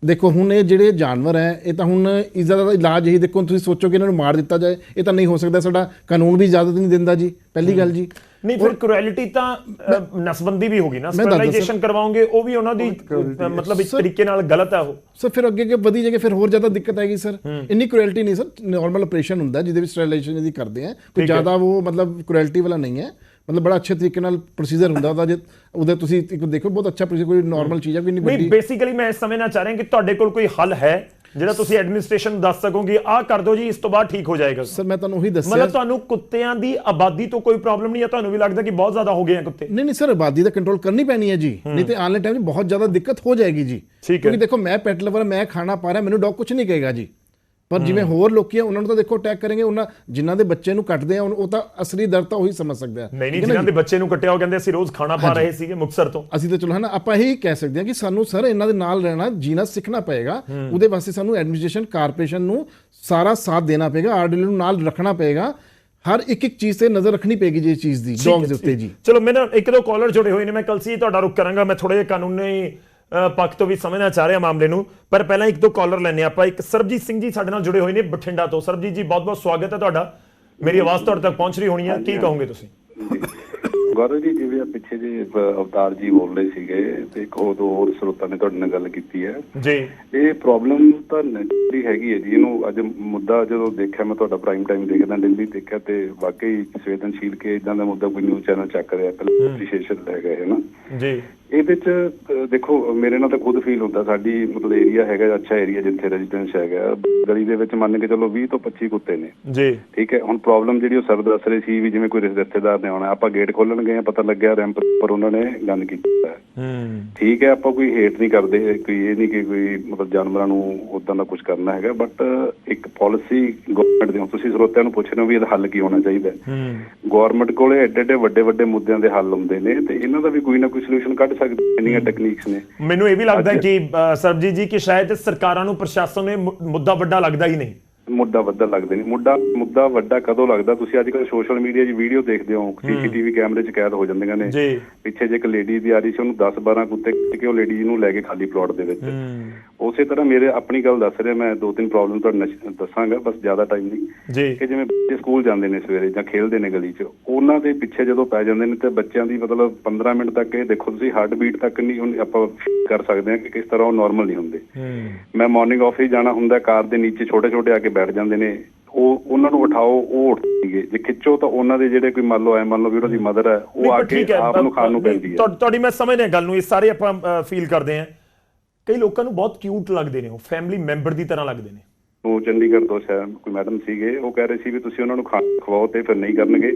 ਦੇਖੋ ਹੁਣ ਇਹ ਜਿਹੜੇ ਜਾਨਵਰ ਹੈ ਇਹ ਤਾਂ ਹੁਣ ਇਜ਼ਾ ਦਾ ਇਲਾਜ ਇਹੀ ਦੇਖੋ ਤੁਸੀਂ ਸੋਚੋ ਕਿ ਇਹਨਾਂ ਨੂੰ ਮਾਰ ਦਿੱਤਾ ਜਾਏ ਇਹ ਤਾਂ ਨਹੀਂ ਹੋ ਸਕਦਾ ਸਾਡਾ ਕਾਨੂੰਨ ਵੀ ਇਜਾਜ਼ਤ ਨਹੀਂ ਦਿੰਦਾ ਜੀ ਪਹਿਲੀ ਗੱਲ ਜੀ। ਨਹੀਂ ਫਿਰ ਕੁਰੈਲਿਟੀ ਤਾਂ ਨਸਬੰਦੀ ਵੀ ਹੋਗੀ ਨਾ ਸਟਰਲਾਈਜੇਸ਼ਨ ਕਰਵਾਓਗੇ ਉਹ ਵੀ ਉਹਨਾਂ ਦੀ ਮਤਲਬ ਇੱਕ ਤਰੀਕੇ ਨਾਲ ਗਲਤ ਹੈ ਉਹ। ਸਰ ਫਿਰ ਅੱਗੇ ਅੱਗੇ ਵਧੀ ਜਾਏਗਾ ਫਿਰ ਹੋਰ ਜ਼ਿਆਦਾ ਦਿੱਕਤ ਆਏਗੀ ਸਰ। ਇੰਨੀ ਕ੍ਰੂਐਲਿਟੀ ਨਹੀਂ ਸਰ ਨਾਰਮਲ ਆਪਰੇਸ਼ਨ ਹੁੰਦਾ ਜਿਹਦੇ ਵਿੱਚ ਸਟਰਲਾਈਜੇਸ਼ਨ ਇਹਦੀ ਕਰਦੇ ਆ ਕੋਈ ਹੈ। ਜ਼ਿਆਦਾ ਉਹ ਮਤਲਬ ਕ੍ਰੂਐਲਿਟੀ ਵਾਲਾ ਨਹੀਂ ਹੈ। ਮਤਲਬ ਬੜਾ ਅੱਛੇ ਤਰੀਕੇ ਨਾਲ ਪ੍ਰੋਸੀਜਰ ਹੁੰਦਾ ਉਹਦਾ ਜੇ ਉਹਦੇ ਤੁਸੀਂ ਇੱਕ ਦੇਖੋ ਬਹੁਤ ਅੱਛਾ ਪ੍ਰੋਸੀਜਰ ਕੋਈ ਨਾਰਮਲ ਚੀਜ਼ ਹੈ ਕੋਈ ਨਹੀਂ ਨਹੀਂ ਵੱਡੀ। ਬੇਸਿਕਲੀ ਮੈਂ ਇਸ ਸਮੇਂ ਨਾਲ ਚਾਹ ਰਿਹਾ ਕਿ ਤੁਹਾਡੇ ਕੋਲ ਕੋਈ ਹੱਲ ਹੈ ਜਿਹੜਾ ਤੁਸੀਂ ਐਡਮਿਨਿਸਟ੍ਰੇਸ਼ਨ ਨੂੰ ਦੱਸ ਸਕੋਗੇ ਆਹ ਕਰ ਦਿਓ ਜੀ ਇਸ ਤੋਂ ਬਾਅਦ ਠੀਕ ਹੋ ਜਾਏਗਾ। ਸਰ ਮੈਂ ਤੁਹਾਨੂੰ ਉਹੀ ਦੱਸਿਆ। ਮਤਲਬ ਤੁਹਾਨੂੰ ਕੁੱਤਿਆਂ ਦੀ ਆਬਾਦੀ ਤੋਂ ਕੋਈ ਪ੍ਰੋਬਲਮ ਨਹੀਂ ਹੈ ਤੁਹਾਨੂੰ ਵੀ ਲੱਗਦਾ ਕਿ ਬਹੁਤ ਜ਼ਿਆਦਾ ਹੋ ਗਏ ਆ ਕੁੱਤੇ। ਨਹੀਂ ਨਹੀਂ ਸਰ ਆਬਾਦੀ ਦਾ ਕੰਟਰੋਲ ਕਰਨੀ ਪੈਣੀ ਹੈ ਜੀ। ਨਹੀਂ ਤੇ ਵਾਲੇ ਟਾਈਮ 'ਚ ਬਹੁਤ ਜ਼ਿਆਦਾ ਦਿੱਕਤ ਹੋ ਜਾਏਗੀ ਜੀ। ਕਿਉਂਕਿ ਦੇਖੋ ਮੈਂ ਪੈਟ ਲਵਰ ਮੈਂ ਖਾਣਾ ਪਾ ਰਿਹਾ ਮੈਨੂੰ ਡੌਗ ਕੁਝ ਨਹੀਂ ਕਹੇਗਾ ਜੀ। ਪਰ ਜਿਵੇਂ ਹੋਰ ਲੋਕੀ ਆ ਉਹਨਾਂ ਨੂੰ ਤਾਂ ਦੇਖੋ ਅਟੈਕ ਕਰਨਗੇ ਉਹਨਾਂ ਜਿਨ੍ਹਾਂ ਦੇ ਬੱਚੇ ਨੂੰ ਕੱਟਦੇ ਆ ਉਹ ਤਾਂ ਅਸਲੀ ਦਰਦ ਤਾਂ ਉਹੀ ਸਮਝ ਸਕਦਾ ਹੈ ਨਹੀਂ ਨਹੀਂ ਜਿਨ੍ਹਾਂ? ਦੇ ਬੱਚੇ ਨੂੰ ਕੱਟਿਆ ਉਹ ਕਹਿੰਦੇ ਅਸੀਂ ਰੋਜ਼ ਖਾਣਾ ਪਾ ਰਹੇ ਸੀਗੇ ਮੁਕਸਰ ਤੋਂ। ਅਸੀਂ ਤਾਂ ਚਲੋ ਹੈ ਨਾ ਆਪਾਂ ਇਹੀ ਕਹਿ ਸਕਦੇ ਹਾਂ ਕਿ ਸਾਨੂੰ ਸਰ ਇਹਨਾਂ ਦੇ ਨਾਲ ਰਹਿਣਾ ਜੀਣਾ ਸਿੱਖਣਾ ਪਏਗਾ ਉਹਦੇ ਵਾਸਤੇ ਸਾਨੂੰ ਐਡਮਿਨਿਸਟ੍ਰੇਸ਼ਨ ਕਾਰਪੋਰੇਸ਼ਨ ਨੂੰ ਸਾਰਾ ਸਾਥ ਦੇਣਾ ਪਏਗਾ ਆਰਡੀਐਲ ਨੂੰ ਨਾਲ ਰੱਖਣਾ ਪਏਗਾ। ਹਰ ਇੱਕ ਇੱਕ ਚੀਜ਼ ਤੇ ਨਜ਼ਰ ਰੱਖਣੀ ਪਏਗੀ ਜੀ ਇਸ ਚੀਜ਼ ਦੀ ਡੌਗਸ ਦੇ ਉੱਤੇ ਜੀ। ਚਲੋ ਮੇਰੇ ਨਾਲ ਇੱਕ ਦੋ ਕਾਲਰ ਜੁੜੇ ਹੋਏ ਨੇ ਮੈਂ ਕੱਲ ਸੀ ਤੁਹਾਡਾ ਰੁਕ ਕਰਾਂਗਾ ਮੈਂ ਥੋੜੇ ਜਿਹਾ ਕਾਨੂੰਨੀ ਪੱਖ ਤੋਂ ਵੀ ਸਮਝਣਾ ਚਾਹ ਰਿਹਾ ਮਾਮਲੇ ਨੂੰ। ਪਰ ਪਹਿਲਾਂ ਇੱਕ ਦੋ ਕਾਲਰ ਲੈਣੇ ਆਪਾਂ। ਇੱਕ ਸਰਬਜੀਤ ਸਿੰਘ ਜੀ ਸਾਡੇ ਨਾਲ ਜੁੜੇ ਹੋਏ ਨੇ ਬਠਿੰਡਾ ਤੋਂ। ਸਰਬਜੀਤ ਜੀ ਬਹੁਤ ਬਹੁਤ ਸਵਾਗਤ ਹੈ ਤੁਹਾਡਾ। ਮੇਰੀ ਆਵਾਜ਼ ਤੁਹਾਡੇ ਤੱਕ ਪਹੁੰਚ ਰਹੀ ਹੋਣੀ ਹੈ। ਕੀ ਕਹੋਗੇ ਤੁਸੀਂ? ਗੌਰਵ ਜੀ ਜਿਵੇਂ ਪਿੱਛੇ ਜੇ ਅਵਤਾਰ ਜੀ ਬੋਲ ਰਹੇ ਸੀਗੇ ਤੇ ਇੱਕ ਉਹ ਦੋ ਹੋਰ ਸਰੋਤਾਂ ਨੇ ਤੁਹਾਡੇ ਨਾਲ ਗੱਲ ਕੀਤੀ ਹੈ। ਜੀ। ਇਹ ਪ੍ਰੋਬਲਮ ਤਾਂ ਨੈਚੁਰਲੀ ਹੈਗੀ ਹੈ ਜੀ। ਇਹਨੂੰ ਅੱਜ ਮੁੱਦਾ ਜਦੋਂ ਦੇਖਿਆ ਮੈਂ ਤੁਹਾਡਾ ਪ੍ਰਾਈਮ ਟਾਈਮ ਦੇਖਦਾ ਦਿੱਲੀ ਦੇਖਿਆ ਤੇ ਵਾਕਈ ਸੰਵੇਦਨਸ਼ੀਲ ਕੇ ਇਦਾਂ ਦਾ ਮੁੱਦਾ ਕੋਈ ਨਿਊਜ਼ ਚੈਨਲ ਚੱਕ ਰਿਹਾ ਪਹਿਲਾਂ ਐਪਰੀਸ਼ੀਏਸ਼ਨ ਹੈਗਾ ਹੈ ਨਾ? ਜੀ। ਇਹਦੇ ਚ ਦੇਖੋ ਮੇਰੇ ਨਾਲ ਤਾਂ ਖੁਦ ਫੀਲ ਹੁੰਦਾ ਸਾਡੀ ਮਤਲਬ ਏਰੀਆ ਹੈਗਾ ਅੱਛਾ ਏਰੀਆ ਜਿੱਥੇ ਰੈਜ਼ੀਡੈਂਸ ਹੈਗਾ। ਗਲੀ ਦੇ ਵਿੱਚ ਮੰਨ ਕੇ ਚਲੋ 20 ਤੋਂ 25 ਕੁੱਤੇ ਨੇ। ਜੀ। ਠੀਕ ਹੈ ਹੁਣ ਪ੍ਰੋਬਲਮ ਜਿਹੜੀ ਉਹ ਸਰ ਦੱਸ ਰਹੇ ਸੀ ਵੀ ਜਿਵੇਂ ਕੋਈ ਰਿਸ਼ਤੇਦਾਰ ਨੇ ਆਉਣਾ ਆਪਾਂ ਗੇਟ ਖੋਲਣ ਗਏ ਆ ਪਤਾ ਲੱਗਿਆ ਰੈਂਪ ਪਰ ਉਹਨਾਂ ਨੇ ਗੰਦ ਕੀਤਾ ਹੈ। ਠੀਕ ਹੈ ਆਪਾਂ ਕੋਈ ਹੇਟ ਨਹੀਂ ਕਰਦੇ ਕੋਈ ਇਹ ਨਹੀਂ ਕਿ ਕੋਈ ਮਤਲਬ ਜਾਨਵਰਾਂ ਨੂੰ ਉਦਾਂ ਦਾ ਕੁਝ ਕਰਨਾ ਹੈਗਾ ਬਟ ਇੱਕ ਪਾਲਿਸੀ ਗਵਰਨਮੈਂਟ ਦੀ ਤੁਸੀਂ ਸਰੋਤਿਆਂ ਨੂੰ ਪੁੱਛ ਰਹੇ ਹੋ ਵੀ ਇਹਦਾ ਹੱਲ ਕੀ ਹੋਣਾ ਚਾਹੀਦਾ ਹੂੰ। ਗਵਰਨਮੈਂਟ ਕੋਲੇ ਐਡੇ ਐਡੇ ਵੱਡੇ ਵੱਡੇ ਮੁੱਦਿਆਂ ਦੇ ਹੱਲ ਹੁੰਦੇ ਨੇ ਤੇ ਇਹਨਾਂ ਦਾ ਵੀ ਕੋਈ ਨਾ ਕੋਈ ਸੋਲੂਸ਼ਨ ਕੱਢ ਸਕਦੇ ਇੰਨੀਆਂ ਟੈਕਨੀਕਸ ਨੇ। ਮੈਨੂੰ ਇਹ ਵੀ ਲੱਗਦਾ ਕਿ ਸਰਬਜੀਤ ਜੀ ਕਿ ਸ਼ਾਇਦ ਸਰਕਾਰਾਂ ਨੂੰ ਪ੍ਰਸ਼ਾਸਨ ਨੇ ਮੁੱਦਾ ਵੱਡਾ ਲੱਗਦਾ ਹੀ ਨਹੀਂ। ਮੁੱਦਾ ਵੱਡਾ ਲੱਗਦੇ ਨੇ ਮੁੱਦਾ ਮੁੱਦਾ ਵੱਡਾ ਕਦੋਂ ਲੱਗਦਾ? ਤੁਸੀਂ ਅੱਜ ਕੱਲ੍ਹ ਸੋਸ਼ਲ ਮੀਡੀਆ 'ਚ ਵੀਡੀਓ ਦੇਖਦੇ ਹੋ। ਸੀਸੀਟੀਵੀ ਕੈਮਰੇ 'ਚ ਕੈਦ ਹੋ ਜਾਂਦੀਆਂ ਨੇ। ਪਿੱਛੇ ਜੇ ਇੱਕ ਲੇਡੀ ਦੀ ਆ ਰਹੀ ਸੀ ਉਹਨੂੰ 10 12 ਕੁੱਤੇ ਕੇ ਉਹ ਲੇਡੀ ਨੂੰ ਲੈ ਕੇ ਖਾਲੀ ਪਲਾਟ ਦੇ ਵਿੱਚ। ਉਸੇ ਤਰ੍ਹਾਂ ਮੇਰੇ ਆਪਣੀ ਗੱਲ ਦੱਸ ਰਿਹਾ ਮੈਂ ਦੋ ਤਿੰਨ ਪ੍ਰੋਬਲਮ ਤੁਹਾਡੇ ਨਾਲ ਦੱਸਾਂਗਾ ਬਸ ਜ਼ਿਆਦਾ ਟਾਈਮ ਨਹੀਂ। ਜੀ। ਕਿ ਜਿਵੇਂ ਬੱਚੇ ਸਕੂਲ ਜਾਂਦੇ ਨੇ ਸਵੇਰੇ ਜਾਂ ਖੇਡਦੇ ਨੇ ਗਲੀ 'ਚ ਉਹਨਾਂ ਦੇ ਪਿੱਛੇ ਜਦੋਂ ਪੈ ਜਾਂਦੇ ਨੇ ਤੇ ਬੱਚਿਆਂ ਦੀ ਮਤਲਬ 15 ਮਿੰਟ ਤੱਕ ਇਹ ਦੇਖੋ ਤੁਸੀਂ ਹਾਰਟ ਬੀਟ ਤੱਕ ਨਹੀਂ ਹੁਣ ਆਪਾਂ ਕਰ ਸਕਦੇ ਹਾਂ ਕਿ ਕਿਸ ਤਰ੍ਹਾਂ ਉਹ ਨਾਰਮਲ ਨਹੀਂ ਹੁੰਦੇ। ਮੈਂ ਮਾਰਨਿੰਗ ਆਫਿਸ ਜਾਣਾ ਹੁੰਦਾ ਕਾਰ ਦੇ ਨੀਚੇ ਛੋਟੇ ਛੋਟੇ ਆ ਕੇ ਬੈਠ ਜਾਂਦੇ ਨੇ ਉਹ ਉਹਨਾਂ ਨੂੰ ਉਠਾਓ ਉਹ ਉੱਠਣਗੇ ਜੇ ਖਿੱਚੋ ਤਾਂ ਉਹਨਾਂ ਦੇ ਜਿਹੜੇ ਕੋਈ ਮੰਨ ਲਓ ਐ ਮੰਨ ਲਓ ਵੀ ਉਹਨਾਂ ਦੀ ਮਦਰ ਹੈ ਉਹ ਆ ਕੇ ਆਪ ਨੂੰ ਖਾਣ ਨੂੰ ਪੈਂਦੀ ਹੈ। ਤੁਹਾ- ਤੁਹਾਡੀ ਮੈਂ ਸਮਝ ਰਿਹਾ ਗੱਲ ਨੂੰ ਇਹ ਸਾਰੇ ਆਪਾਂ ਫੀਲ ਕਰਦੇ ਹਾਂ। ਕਈ ਲੋਕਾਂ ਨੂੰ ਬਹੁਤ ਕਿਊਟ ਲੱਗਦੇ ਨੇ ਉਹ ਫੈਮਿਲੀ ਮੈਂਬਰ ਦੀ ਤਰ੍ਹਾਂ ਲੱਗਦੇ ਨੇ। ਉਹ ਚੰਡੀਗੜ੍ਹ ਤੋਂ ਸ਼ਾਇਦ ਕੋਈ ਮੈਡਮ ਸੀਗੇ ਉਹ ਕਹਿ ਰਹੇ ਸੀ ਵੀ ਤੁਸੀਂ ਉਹਨਾਂ ਨੂੰ ਖਾਣਾ ਖਵਾਓ ਤੇ ਫਿਰ ਨਹੀਂ ਕਰਨਗੇ।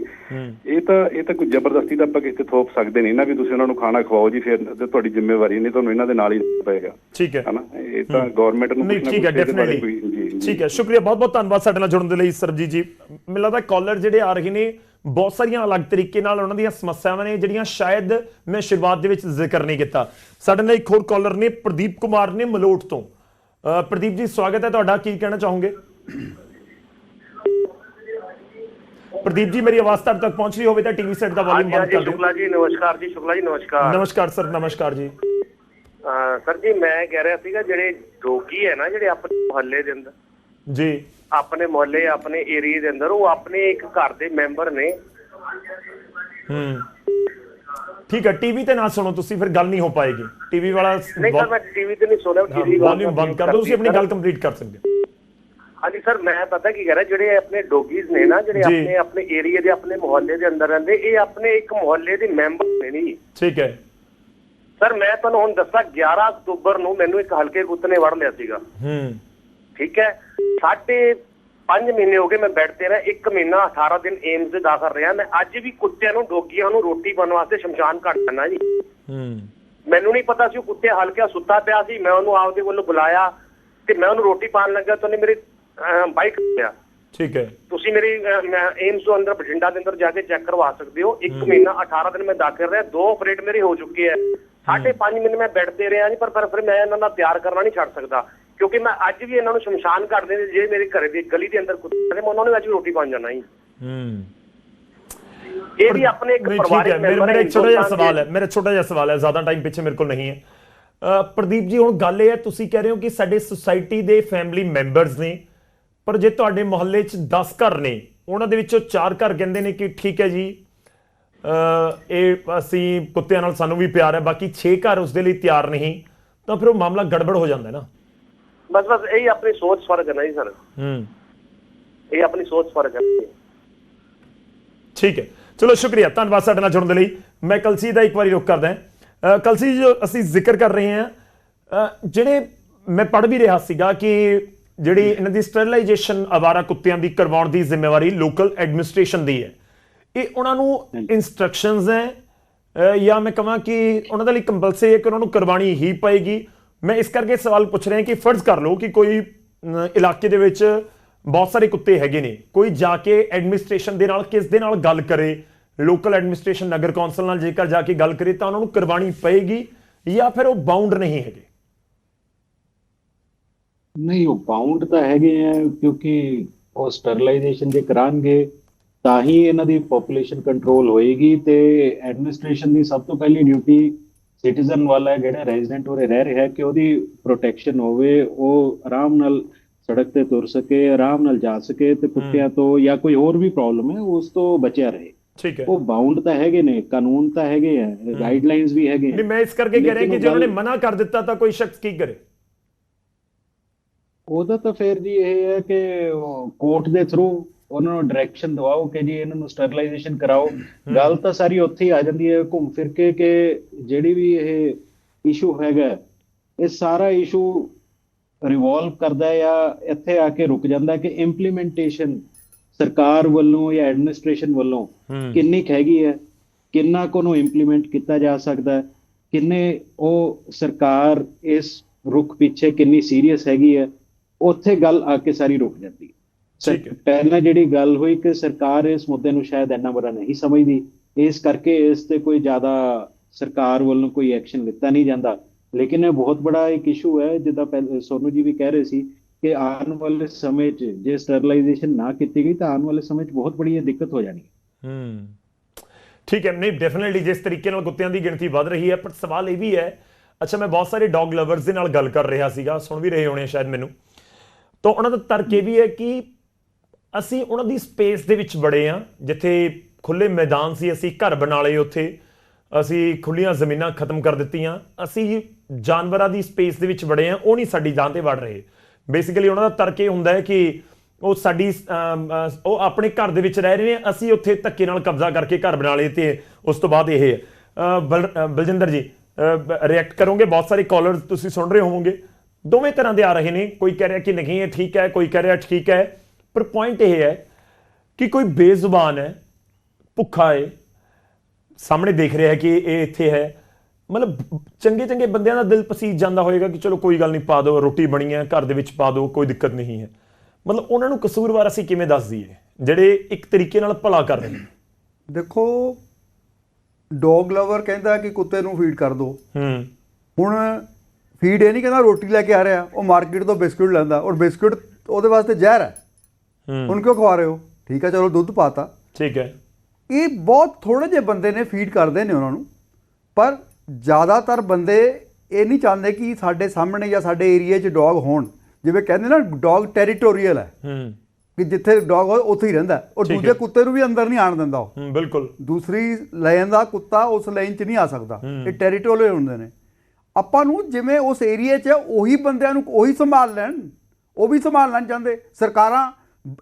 ਇਹ ਤਾਂ ਇਹ ਤਾਂ ਕੋਈ ਜ਼ਬਰਦਸਤੀ ਤਾਂ ਆਪਾਂ ਕਿਸੇ ਤੇ ਥੋਪ ਸਕਦੇ ਨਹੀਂ ਨਾ ਵੀ ਤੁਸੀਂ ਉਹਨਾਂ ਨੂੰ ਖਾਣਾ ਖਵਾਓ ਜੀ ਫਿਰ ਤੇ ਤੁਹਾਡੀ ਜ਼ਿੰਮੇਵਾਰੀ ਨਹੀਂ ਤੁਹਾਨੂੰ ਇਹਨਾਂ ਦੇ ਨਾਲ ਹੀ ਪਏਗਾ। ਠੀਕ ਹੈ। ਹਨਾ? ਇਹ ਤਾਂ ਗਵਰਨਮੈਂਟ ਨੂੰ ਨਹੀਂ ਠੀਕ ਹੈ ਡੈਫੀਨਿਟਲੀ। ਠੀਕ ਹੈ ਸ਼ੁਕਰੀਆ ਬਹੁਤ ਬਹੁਤ ਧੰਨਵਾਦ ਸਾਡੇ ਨਾਲ ਜੁੜਨ ਦੇ ਲਈ ਸਰਬਜੀਤ ਜੀ। ਮੈਨੂੰ ਲੱਗਦਾ ਕਾਲਰ ਜਿਹੜੇ ਆ ਰਹੇ ਨੇ ਬਹੁਤ ਸਾਰੀਆਂ ਅਲੱਗ ਤਰੀਕੇ ਨਾਲ ਉਹਨਾਂ ਦੀਆਂ ਸਮੱਸਿਆਵਾਂ ਨੇ ਜਿਹੜੀਆਂ ਸ਼ਾਇਦ ਮੈਂ ਸ਼ੁਰੂਆਤ ਦੇ ਵਿੱਚ ਜ਼ਿਕਰ ਨਹੀਂ ਕੀਤਾ। ਸਾਡੇ ਨਾਲ ਇੱਕ ਹੋਰ ਕਾਲਰ ਨੇ ਪ੍ਰਦੀਪ ਕੁਮਾਰ ਨੇ ਮਲੋਟ ਤੋਂ। ਪ੍ਰਦੀਪ ਜੀ ਸਵਾਗਤ ਹੈ ਤੁਹਾਡਾ। ਕੀ ਕਹਿਣਾ ਚਾਹੋਗੇ? ਪ੍ਰਦੀਪ ਜੀ ਮੇਰੀ ਆਵਾਜ਼ ਤੁਹਾਡੇ ਤੱਕ ਪਹੁੰਚ ਰਹੀ ਹੋਵੇ ਤਾਂ ਟੀਵੀ ਸੈੱਟ ਦਾ ਵੋਲਿਊਮ ਬੰਦ ਕਰ ਦਿਓ। ਸ਼ੁਕਲਾ ਜੀ ਨਮਸਕਾਰ ਜੀ ਸ਼ੁਕਲਾ ਜੀ ਨਮਸਕਾਰ। ਨਮਸਕਾਰ ਸਰ ਨਮਸਕਾਰ ਜੀ। ਸਰ ਜੀ ਮੈਂ ਕਹਿ ਰਿਹਾ ਸੀਗਾ ਜਿਹੜੇ ਡੋਗੀ ਹੈ ਨਾ ਜਿਹੜੇ ਆਪਣੇ ਮੁਹੱਲੇ ਦੇ ਅੰਦਰ ਜੀ। ਆਪਣੇ ਮੁਹੱਲੇ ਆਪਣੇ ਏਰੀਆ ਦੇ ਅੰਦਰ ਉਹ ਆਪਣੇ ਇੱਕ ਘਰ ਦੇ ਮੈਂਬਰ ਨੇ। ਹੂੰ। ਠੀਕ ਹੈ ਟੀਵੀ ਤੇ ਨਾ ਸੁਣੋ ਤੁਸੀਂ ਫਿਰ ਗੱਲ ਨਹੀਂ ਹੋ ਪਾਏਗੀ। ਟੀਵੀ ਵਾਲਾ ਨਹੀਂ ਸਰ ਮੈਂ ਟੀਵੀ ਤੇ ਨਹੀਂ ਸੁਣਿਆ ਟੀਵੀ ਵੋਲਿਊਮ ਬੰਦ ਕਰ ਦਿਓ ਤੁਸੀਂ ਆਪਣੀ ਗੱਲ ਕੰਪਲੀਟ ਕਰ ਸਕਦੇ ਹੋ। ਹਾਂਜੀ ਸਰ ਮੈਂ ਪਤਾ ਕੀ ਕਹਿ ਰਿਹਾ ਜਿਹੜੇ ਆਪਣੇ ਡੋਗੀਜ਼ ਨੇ ਨਾ ਜਿਹੜੇ। ਆਪਣੇ ਆਪਣੇ ਏਰੀਆ ਦੇ ਆਪਣੇ ਮੁਹੱਲੇ ਦੇ ਅੰਦਰ ਰਹਿੰਦੇ ਇਹ ਆਪਣੇ ਇੱਕ ਮੁਹੱਲੇ ਦੇ ਮੈਂਬਰ ਨੇ ਨਹੀਂ ਠੀਕ ਹੈ। ਸਰ ਮੈਂ ਤੁਹਾਨੂੰ ਹੁਣ ਦੱਸਾਂ 11 ਅਕਤੂਬਰ ਨੂੰ ਮੈਨੂੰ ਇੱਕ ਹਲਕੇ ਕੁੱਤੇ ਨੇ ਵੜ ਲਿਆ ਸੀਗਾ। ਹੂੰ। ਠੀਕ ਹੈ? ਸਾਡੇ 5 ਮਹੀਨੇ ਹੋ ਗਏ ਮੈਂ ਬੈੱਡ ਤੇ ਰਹਿ 1 ਮਹੀਨਾ 18 ਦਿਨ ਏਮਸ ਦੇ ਦਾਖਲ ਰਿਹਾ। ਮੈਂ ਅੱਜ ਵੀ ਕੁੱਤਿਆਂ ਨੂੰ ਡੋਗੀਆਂ ਨੂੰ ਰੋਟੀ ਪਾਉਣ ਵਾਸਤੇ ਸ਼ਮਸ਼ਾਨ ਘਾਟ ਜਾਣਾ ਜੀ। ਹੂੰ। ਮੈਨੂੰ ਨਹੀਂ ਪਤਾ ਸੀ ਉਹ ਕੁੱਤੇ ਹਲਕਿਆ ਸੁੱਤਾ ਪਿਆ ਸੀ। ਮੈਂ ਉਹਨੂੰ ਆਪਦੇ ਵੱਲੋਂ ਬੁਲਾਇਆ ਤੇ ਮੈਂ ਉਹਨੂੰ ਰੋਟੀ ਪਾਣ ਲੱਗਾ ਤਾਂ ਉਹਨੇ ਮੇਰੇ ਬਾਈਕ ਲਿਆ ਠੀਕ ਹੈ। ਤੁਸੀਂ ਮੇਰੀ ਏਮਸ ਤੋਂ ਅੰਦਰ ਬਠਿੰਡਾ ਦੇ ਅੰਦਰ ਜਾ ਕੇ ਚੈੱਕ ਕਰਵਾ ਸਕਦੇ ਹੋ। 1 ਮਹੀਨਾ 18 ਦਿਨ ਮੈਂ ਦਾਖਲ ਰਿਹਾ। ਦੋ ਆਪਰੇਟ ਮੇਰੇ ਹੋ ਚੁੱਕੇ ਆ। 5.5 ਮਿੰਟ ਮੈਂ ਬੈਠਦੇ ਰਿਹਾ ਜੀ ਪਰ ਪਰ ਫਿਰ ਮੈਂ ਇਹਨਾਂ ਦਾ ਪਿਆਰ ਕਰਨਾ ਨਹੀਂ ਛੱਡ ਸਕਦਾ। ਕਿਉਂਕਿ ਮੈਂ ਅੱਜ ਵੀ ਇਹਨਾਂ ਨੂੰ ਸ਼ਮਸ਼ਾਨ ਘਾਟ ਦੇ ਜਿਹੜੇ ਮੇਰੇ ਘਰ ਦੀ ਗਲੀ ਦੇ ਅੰਦਰ ਕੁੱਤੇ ਮੈਂ ਉਹਨਾਂ ਨੂੰ ਅੱਜ ਵੀ ਰੋਟੀ ਪਾਣ ਜਾਣਾ ਜੀ। ਹੂੰ। ਇਹ ਵੀ ਆਪਣੇ ਇੱਕ ਪਰਿਵਾਰਿਕ ਮੈਂਬਰ ਮੇਰਾ ਛੋਟਾ ਜਿਹਾ ਸਵਾਲ ਹੈ ਮੇਰਾ ਛੋਟਾ ਜਿਹਾ ਸਵਾਲ ਹੈ ਜ਼ਿਆਦਾ ਟਾਈਮ ਪਿੱਛੇ ਮੇਰੇ ਕੋਲ ਨਹੀਂ ਹੈ। ਪ੍ਰਦੀਪ ਜੀ ਹੁਣ ਗੱਲ ਇਹ ਹੈ ਤੁਸੀਂ ਕਹਿ ਰਹੇ ਹੋ ਕਿ ਸਾਡੇ ਸੁਸਾਇਟੀ ਦੇ ਫੈਮਿਲੀ ਮੈਂਬਰਸ ਨੇ ਪਰ ਜੇ ਤੁਹਾਡੇ ਮੁਹੱਲੇ 'ਚ 10 ਘਰ ਨੇ ਉਹਨਾਂ ਦੇ ਵਿੱਚੋਂ 4 ਘਰ ਕਹਿੰਦੇ ਨੇ ਕਿ ਠੀਕ ਹੈ ਜੀ ਇਹ ਅਸੀਂ ਕੁੱਤਿਆਂ ਨਾਲ ਸਾਨੂੰ ਵੀ ਪਿਆਰ ਹੈ ਬਾਕੀ 6 ਘਰ ਉਸ ਦੇ ਲਈ ਤਿਆਰ ਨਹੀਂ ਤਾਂ ਫਿਰ ਉਹ ਮਾਮਲਾ ਗੜਬੜ ਹੋ ਜਾਂਦਾ ਹੈ ਨਾ। ਬਸ ਬਸ ਇਹੀ ਆਪਣੀ ਸੋਚ ਫ਼ਰਕ ਹੈ ਨਾ ਜੀ ਸਰ। ਹੂੰ। ਇਹ ਆਪਣੀ ਸੋਚ ਫ਼ਰਕ ਹੈ। ਠੀਕ ਹੈ। ਚਲੋ ਸ਼ੁਕਰੀਆ। ਧੰਨਵਾਦ ਸਾਡੇ ਨਾਲ ਜੁੜਨ ਦੇ ਲਈ। ਮੈਂ ਕਲਸੀ ਦਾ ਇੱਕ ਵਾਰੀ ਰੁਕ ਕਰਦਾ ਹਾਂ। ਕਲਸੀ ਜੋ ਅਸੀਂ ਜ਼ਿਕਰ ਕਰ ਰਹੇ ਹਾਂ ਜਿਹੜੇ ਮੈਂ ਪੜ੍ਹ ਵੀ ਰਿਹਾ ਸੀਗਾ ਕਿ ਜਿਹੜੀ ਇਹਨਾਂ ਦੀ ਸਟਰਲਾਈਜੇਸ਼ਨ ਆਵਾਰਾ ਕੁੱਤਿਆਂ ਦੀ ਕਰਵਾਉਣ ਦੀ ਜ਼ਿੰਮੇਵਾਰੀ ਲੋਕਲ ਐਡਮਿਨਿਸਟ੍ਰੇਸ਼ਨ ਦੀ ਹੈ। ਇਹ ਉਹਨਾਂ ਨੂੰ ਇਨਸਟਰਕਸ਼ਨਸ ਹੈ ਜਾਂ ਮੈਂ ਕਹਾਂ ਕਿ ਉਹਨਾਂ ਦੇ ਲਈ ਕੰਪਲਸਰੀ ਹੈ ਕਿ ਉਹਨਾਂ ਨੂੰ ਕਰਵਾਣੀ ਹੀ ਪਏਗੀ। ਮੈਂ ਇਸ ਕਰਕੇ ਸਵਾਲ ਪੁੱਛ ਰਿਹਾ ਕਿ ਫਰਜ਼ ਕਰ ਲਓ ਕਿ ਕੋਈ ਇਲਾਕੇ ਦੇ ਵਿੱਚ ਬਹੁਤ ਸਾਰੇ ਕੁੱਤੇ ਹੈਗੇ ਨੇ। ਕੋਈ ਜਾ ਕੇ ਐਡਮਿਨਿਸਟ੍ਰੇਸ਼ਨ ਦੇ ਨਾਲ ਕਿਸ ਦੇ ਨਾਲ ਗੱਲ ਕਰੇ? ਲੋਕਲ ਐਡਮਿਨਿਸਟ੍ਰੇਸ਼ਨ ਨਗਰ ਕੌਂਸਲ ਨਾਲ ਜੇਕਰ ਜਾ ਕੇ ਗੱਲ ਕਰੇ ਤਾਂ ਉਹਨਾਂ ਨੂੰ ਕਰਵਾਣੀ ਪਏਗੀ ਜਾਂ ਫਿਰ ਉਹ ਬਾਉਂਡ ਨਹੀਂ ਹੈਗੇ? ਨਹੀਂ ਉਹ ਬਾਉਂਡ ਤਾਂ ਹੈਗੇ ਆ ਕਿਉਂਕਿ ਉਹ ਸਟਰਲਾਈਜੇਸ਼ਨ ਜੇ ਕਰਾਂਗੇ ਤਾਂ ਹੀ ਇਹਨਾਂ ਦੀ ਪੋਪੂਲੇਸ਼ਨ ਕੰਟਰੋਲ ਹੋਏਗੀ ਤੇ ਐਡਮਿਨਿਸਟ੍ਰੇਸ਼ਨ ਦੀ ਸਭ ਤੋਂ ਪਹਿਲੀ ਡਿਊਟੀ ਸਿਟੀਜ਼ਨ ਵਾਲਾ ਜਿਹੜਾ ਰੈਜ਼ੀਡੈਂਟ ਉਰੇ ਰਹਿ ਰਿਹਾ ਹੈ ਕਿ ਉਹਦੀ ਪ੍ਰੋਟੈਕਸ਼ਨ ਹੋਵੇ ਉਹ ਆਰਾਮ ਨਾਲ ਸੜਕ ਤੇ ਤੁਰ ਸਕੇ ਆਰਾਮ ਨਾਲ ਜਾ ਸਕੇ ਤੇ ਕੁੱਤਿਆਂ ਤੋਂ ਜਾਂ ਕੋਈ ਹੋਰ ਵੀ ਪ੍ਰੋਬਲਮ ਹੈ ਉਸ ਤੋਂ ਬਚਿਆ ਰਹੇ। ਠੀਕ ਹੈ। ਉਹ ਬਾਉਂਡ ਤਾਂ ਹੈਗੇ ਨੇ ਕਾਨੂੰਨ ਤਾਂ ਹੈਗੇ ਆ ਗਾਈਡਲਾਈਨਸ ਵੀ ਹੈਗੇ ਨਹੀਂ ਮੈਂ ਇਸ ਕਰਕੇ ਕਹਿ ਰਿਹਾ ਕਿ ਜੇ ਉਹਨਾਂ ਨੇ ਮਨਾ ਕਰ ਦਿੱਤਾ ਤਾਂ ਕੋਈ ਸ਼ਖਸ ਕੀ ਕਰੇ? ਉਹਦਾ ਤਾਂ ਫਿਰ ਜੀ ਇਹ ਹੈ ਕਿ ਕੋਰਟ ਦੇ ਥਰੂ ਉਹਨਾਂ ਨੂੰ ਡਾਇਰੈਕਸ਼ਨ ਦਿਵਾਓ ਕਿ ਜੀ ਇਹਨਾਂ ਨੂੰ ਸਟਰਲਾਈਜੇਸ਼ਨ ਕਰਾਓ। ਗੱਲ ਤਾਂ ਸਾਰੀ ਉੱਥੇ ਹੀ ਆ ਜਾਂਦੀ ਹੈ ਘੁੰਮ ਫਿਰ ਕੇ ਕਿ ਜਿਹੜੀ ਵੀ ਇਹ ਇਸ਼ੂ ਹੈਗਾ ਇਹ ਸਾਰਾ ਇਸ਼ੂ ਰਿਵੋਲਵ ਕਰਦਾ ਹੈ ਜਾਂ ਇੱਥੇ ਆ ਕੇ ਰੁਕ ਜਾਂਦਾ ਹੈ ਕਿ ਇੰਪਲੀਮੈਂਟੇਸ਼ਨ ਸਰਕਾਰ ਵੱਲੋਂ ਜਾਂ ਐਡਮਿਨਿਸਟ੍ਰੇਸ਼ਨ ਵੱਲੋਂ ਕਿੰਨੀ ਹੈਗੀ ਹੈ ਕਿੰਨਾ ਕੁ ਨੂੰ ਇੰਪਲੀਮੈਂਟ ਕੀਤਾ ਜਾ ਸਕਦਾ ਹੈ ਕਿੰਨੇ ਉਹ ਸਰਕਾਰ ਇਸ ਰੁਖ ਪਿੱਛੇ ਕਿੰਨੀ ਸੀਰੀਅਸ ਹੈਗੀ ਹੈ ਉੱਥੇ ਗੱਲ ਆ ਕੇ ਸਾਰੀ ਰੁਕ ਜਾਂਦੀ ਹੈ। ਸਰ, ਠੀਕ ਹੈ। ਪਹਿਲਾਂ ਜਿਹੜੀ ਗੱਲ ਹੋਈ ਕਿ ਸਰਕਾਰ ਇਸ ਮੁੱਦੇ ਨੂੰ ਸ਼ਾਇਦ ਇੰਨਾ ਬੜਾ ਨਹੀਂ ਸਮਝਦੀ। ਇਸ ਕਰਕੇ ਇਸ ਤੇ ਕੋਈ ਜ਼ਿਆਦਾ ਸਰਕਾਰ ਵੱਲੋਂ ਕੋਈ ਐਕਸ਼ਨ ਲਿੱਤਾ ਨਹੀਂ ਜਾਂਦਾ। ਲੇਕਿਨ ਇਹ ਬਹੁਤ ਬੜਾ ਇੱਕ ਇਸ਼ੂ ਹੈ ਜਿੱਦਾਂ ਪਹਿਲ- ਸੋਨੂ ਜੀ ਵੀ ਕਹਿ ਰਹੇ ਸੀ ਕਿ ਆਉਣ ਵਾਲੇ ਸਮੇਂ 'ਚ ਜੇ ਸਟਰਲਾਈਜੇਸ਼ਨ ਨਾ ਕੀਤੀ ਗਈ ਤਾਂ ਆਉਣ ਵਾਲੇ ਸਮੇਂ 'ਚ ਬਹੁਤ ਬੜੀ ਇਹ ਦਿੱਕਤ ਹੋ ਜਾਣੀ ਹੈ। ਹੂੰ। ਠੀਕ ਹੈ ਨਹੀਂ ਡੈਫੀਨਿਟਲੀ ਜਿਸ ਤਰੀਕੇ ਨਾਲ ਕੁੱਤਿਆਂ ਦੀ ਗਿਣਤੀ ਵੱਧ ਰਹੀ ਹੈ ਪਰ ਸਵਾਲ ਇਹ ਵੀ ਹੈ ਅੱਛਾ ਮੈਂ ਬਹੁਤ ਸਾਰੇ ਡੌਗ ਲਵਰਸ ਦੇ ਨਾਲ ਗੱਲ ਕਰ ਰਿਹਾ ਸੀਗਾ ਸੁਣ ਵੀ ਰਹੇ ਹੋਣੇ ਸ਼ਾਇਦ ਮੈਨੂੰ। ਤਾਂ ਉਹਨਾਂ ਦਾ ਤਰਕ ਇਹ ਵੀ ਹੈ ਕਿ ਅਸੀਂ ਉਹਨਾਂ ਦੀ ਸਪੇਸ ਦੇ ਵਿੱਚ ਬੜੇ ਆ ਜਿੱਥੇ ਖੁੱਲੇ ਮੈਦਾਨ ਸੀ, ਅਸੀਂ ਘਰ ਬਣਾ ਲਏ ਉੱਥੇ। ਅਸੀਂ ਖੁੱਲੀਆਂ ਜ਼ਮੀਨਾਂ ਖਤਮ ਕਰ ਦਿੱਤੀਆਂ। ਅਸੀਂ ਜਾਨਵਰਾਂ ਦੀ ਸਪੇਸ ਦੇ ਵਿੱਚ ਬੜੇ ਆ ਉਹ ਨਹੀਂ ਸਾਡੀ ਜਾਨ ਤੇ ਵੜ ਰਹੇ। ਬੇਸਿਕਲੀ ਉਹਨਾਂ ਦਾ ਤਰਕ ਇਹ ਹੁੰਦਾ ਹੈ ਕਿ ਉਹ ਸਾਡੀ ਉਹ ਆਪਣੇ ਘਰ ਦੇ ਵਿੱਚ ਰਹਿ ਰਹੇ ਨੇ, ਅਸੀਂ ਉੱਥੇ ਧੱਕੇ ਨਾਲ ਕਬਜ਼ਾ ਕਰਕੇ ਘਰ ਬਣਾ ਲਏ ਤੇ ਉਸ ਤੋਂ ਬਾਅਦ ਇਹ ਬਲ- ਬਲਜਿੰਦਰ ਜੀ ਰਿਐਕਟ ਕਰੋਗੇ, ਬਹੁਤ ਸਾਰੇ ਕਾਲਰਸ ਤੁਸੀਂ ਸੁਣ ਰਹੇ ਹੋਵੋਗੇ। ਦੋਵੇਂ ਤਰ੍ਹਾਂ ਦੇ ਆ ਰਹੇ ਨੇ, ਕੋਈ ਕਹਿ ਰਿਹਾ ਕਿ ਨਹੀਂ, ਇਹ ਠੀਕ ਹੈ, ਕੋਈ ਕਹਿ ਰਿਹਾ ਠੀਕ ਹੈ। ਪਰ ਪੁਆਇੰਟ ਇਹ ਹੈ ਕਿ ਕੋਈ ਬੇਜ਼ੁਬਾਨ ਹੈ ਭੁੱਖਾ ਹੈ ਸਾਹਮਣੇ ਦੇਖ ਰਿਹਾ ਹੈ ਕਿ ਇਹ ਇੱਥੇ ਹੈ। ਮਤਲਬ ਚੰਗੇ ਚੰਗੇ ਬੰਦਿਆਂ ਦਾ ਦਿਲ ਪਸੀਜ ਜਾਂਦਾ ਹੋਏਗਾ ਕਿ ਚਲੋ ਕੋਈ ਗੱਲ ਨਹੀਂ ਪਾ ਦਿਓ ਰੋਟੀ ਬਣੀ ਹੈ ਘਰ ਦੇ ਵਿੱਚ ਪਾ ਦਿਓ ਕੋਈ ਦਿੱਕਤ ਨਹੀਂ ਹੈ। ਮਤਲਬ ਉਹਨਾਂ ਨੂੰ ਕਸੂਰਵਾਰ ਅਸੀਂ ਕਿਵੇਂ ਦੱਸ ਦਈਏ ਜਿਹੜੇ ਇੱਕ ਤਰੀਕੇ ਨਾਲ ਭਲਾ ਕਰ ਰਹੇ ਨੇ। ਦੇਖੋ ਡੌਗ ਲਵਰ ਕਹਿੰਦਾ ਕਿ ਕੁੱਤੇ ਨੂੰ ਫੀਡ ਕਰ ਦਿਓ ਹੂੰ। ਹੁਣ ਫੀਡ ਇਹ ਨਹੀਂ ਕਹਿੰਦਾ ਰੋਟੀ ਲੈ ਕੇ ਆ ਰਿਹਾ ਉਹ ਮਾਰਕੀਟ ਤੋਂ ਬਿਸਕੁਟ ਲੈਂਦਾ। ਔਰ ਬਿਸਕੁਟ ਉਹਦੇ ਵਾਸਤੇ ਜ਼ਹਿਰ ਹੈ ਹੂੰ। ਹੁਣ ਕਿਉਂ ਖਵਾ ਰਹੇ ਹੋ? ਠੀਕ ਹੈ ਚਲੋ ਦੁੱਧ ਪਾਤਾ। ਠੀਕ ਹੈ। ਇਹ ਬਹੁਤ ਥੋੜੇ ਜਿਹੇ ਬੰਦੇ ਨੇ ਫੀਡ ਕਰਦੇ ਨੇ ਉਹਨਾਂ ਨੂੰ ਪਰ ਜ਼ਿਆਦਾਤਰ ਬੰਦੇ ਇਹ ਨਹੀਂ ਚਾਹੁੰਦੇ ਕਿ ਸਾਡੇ ਸਾਹਮਣੇ ਜਾਂ ਸਾਡੇ ਏਰੀਆ 'ਚ ਡੌਗ ਹੋਣ। ਜਿਵੇਂ ਕਹਿੰਦੇ ਨਾ ਡੌਗ ਟੈਰੀਟੋਰੀਅਲ ਹੈ। ਹੂੰ। ਕਿ ਜਿੱਥੇ ਡੌਗ ਹੋਏ ਉੱਥੇ ਹੀ ਰਹਿੰਦਾ ਹੈ। ਔਰ ਠੀਕ ਹੈ। ਦੂਜੇ ਕੁੱਤੇ ਨੂੰ ਵੀ ਅੰਦਰ ਨਹੀਂ ਆਣ ਦਿੰਦਾ ਉਹ। ਹੂੰ ਬਿਲਕੁਲ। ਦੂਸਰੀ ਲਾਈਨ ਦਾ ਕੁੱਤਾ ਉਸ ਲਾਈਨ 'ਚ ਨਹੀਂ ਆ ਸਕਦਾ। ਇਹ ਟੈਰੀਟੋਰੀਅਲ ਹੁੰਦੇ ਨੇ। ਆਪਾਂ ਨੂੰ ਜਿਵੇਂ ਉਸ ਏਰੀਆ 'ਚ ਹੈ, ਉਹੀ ਬੰਦਿਆਂ ਨੂੰ ਉਹੀ ਸੰਭਾਲ ਲੈਣ ਉਹ ਵੀ ਸੰਭਾਲਣਾ ਨਹੀਂ ਚਾਹੁੰਦੇ। ਸਰਕਾਰਾਂ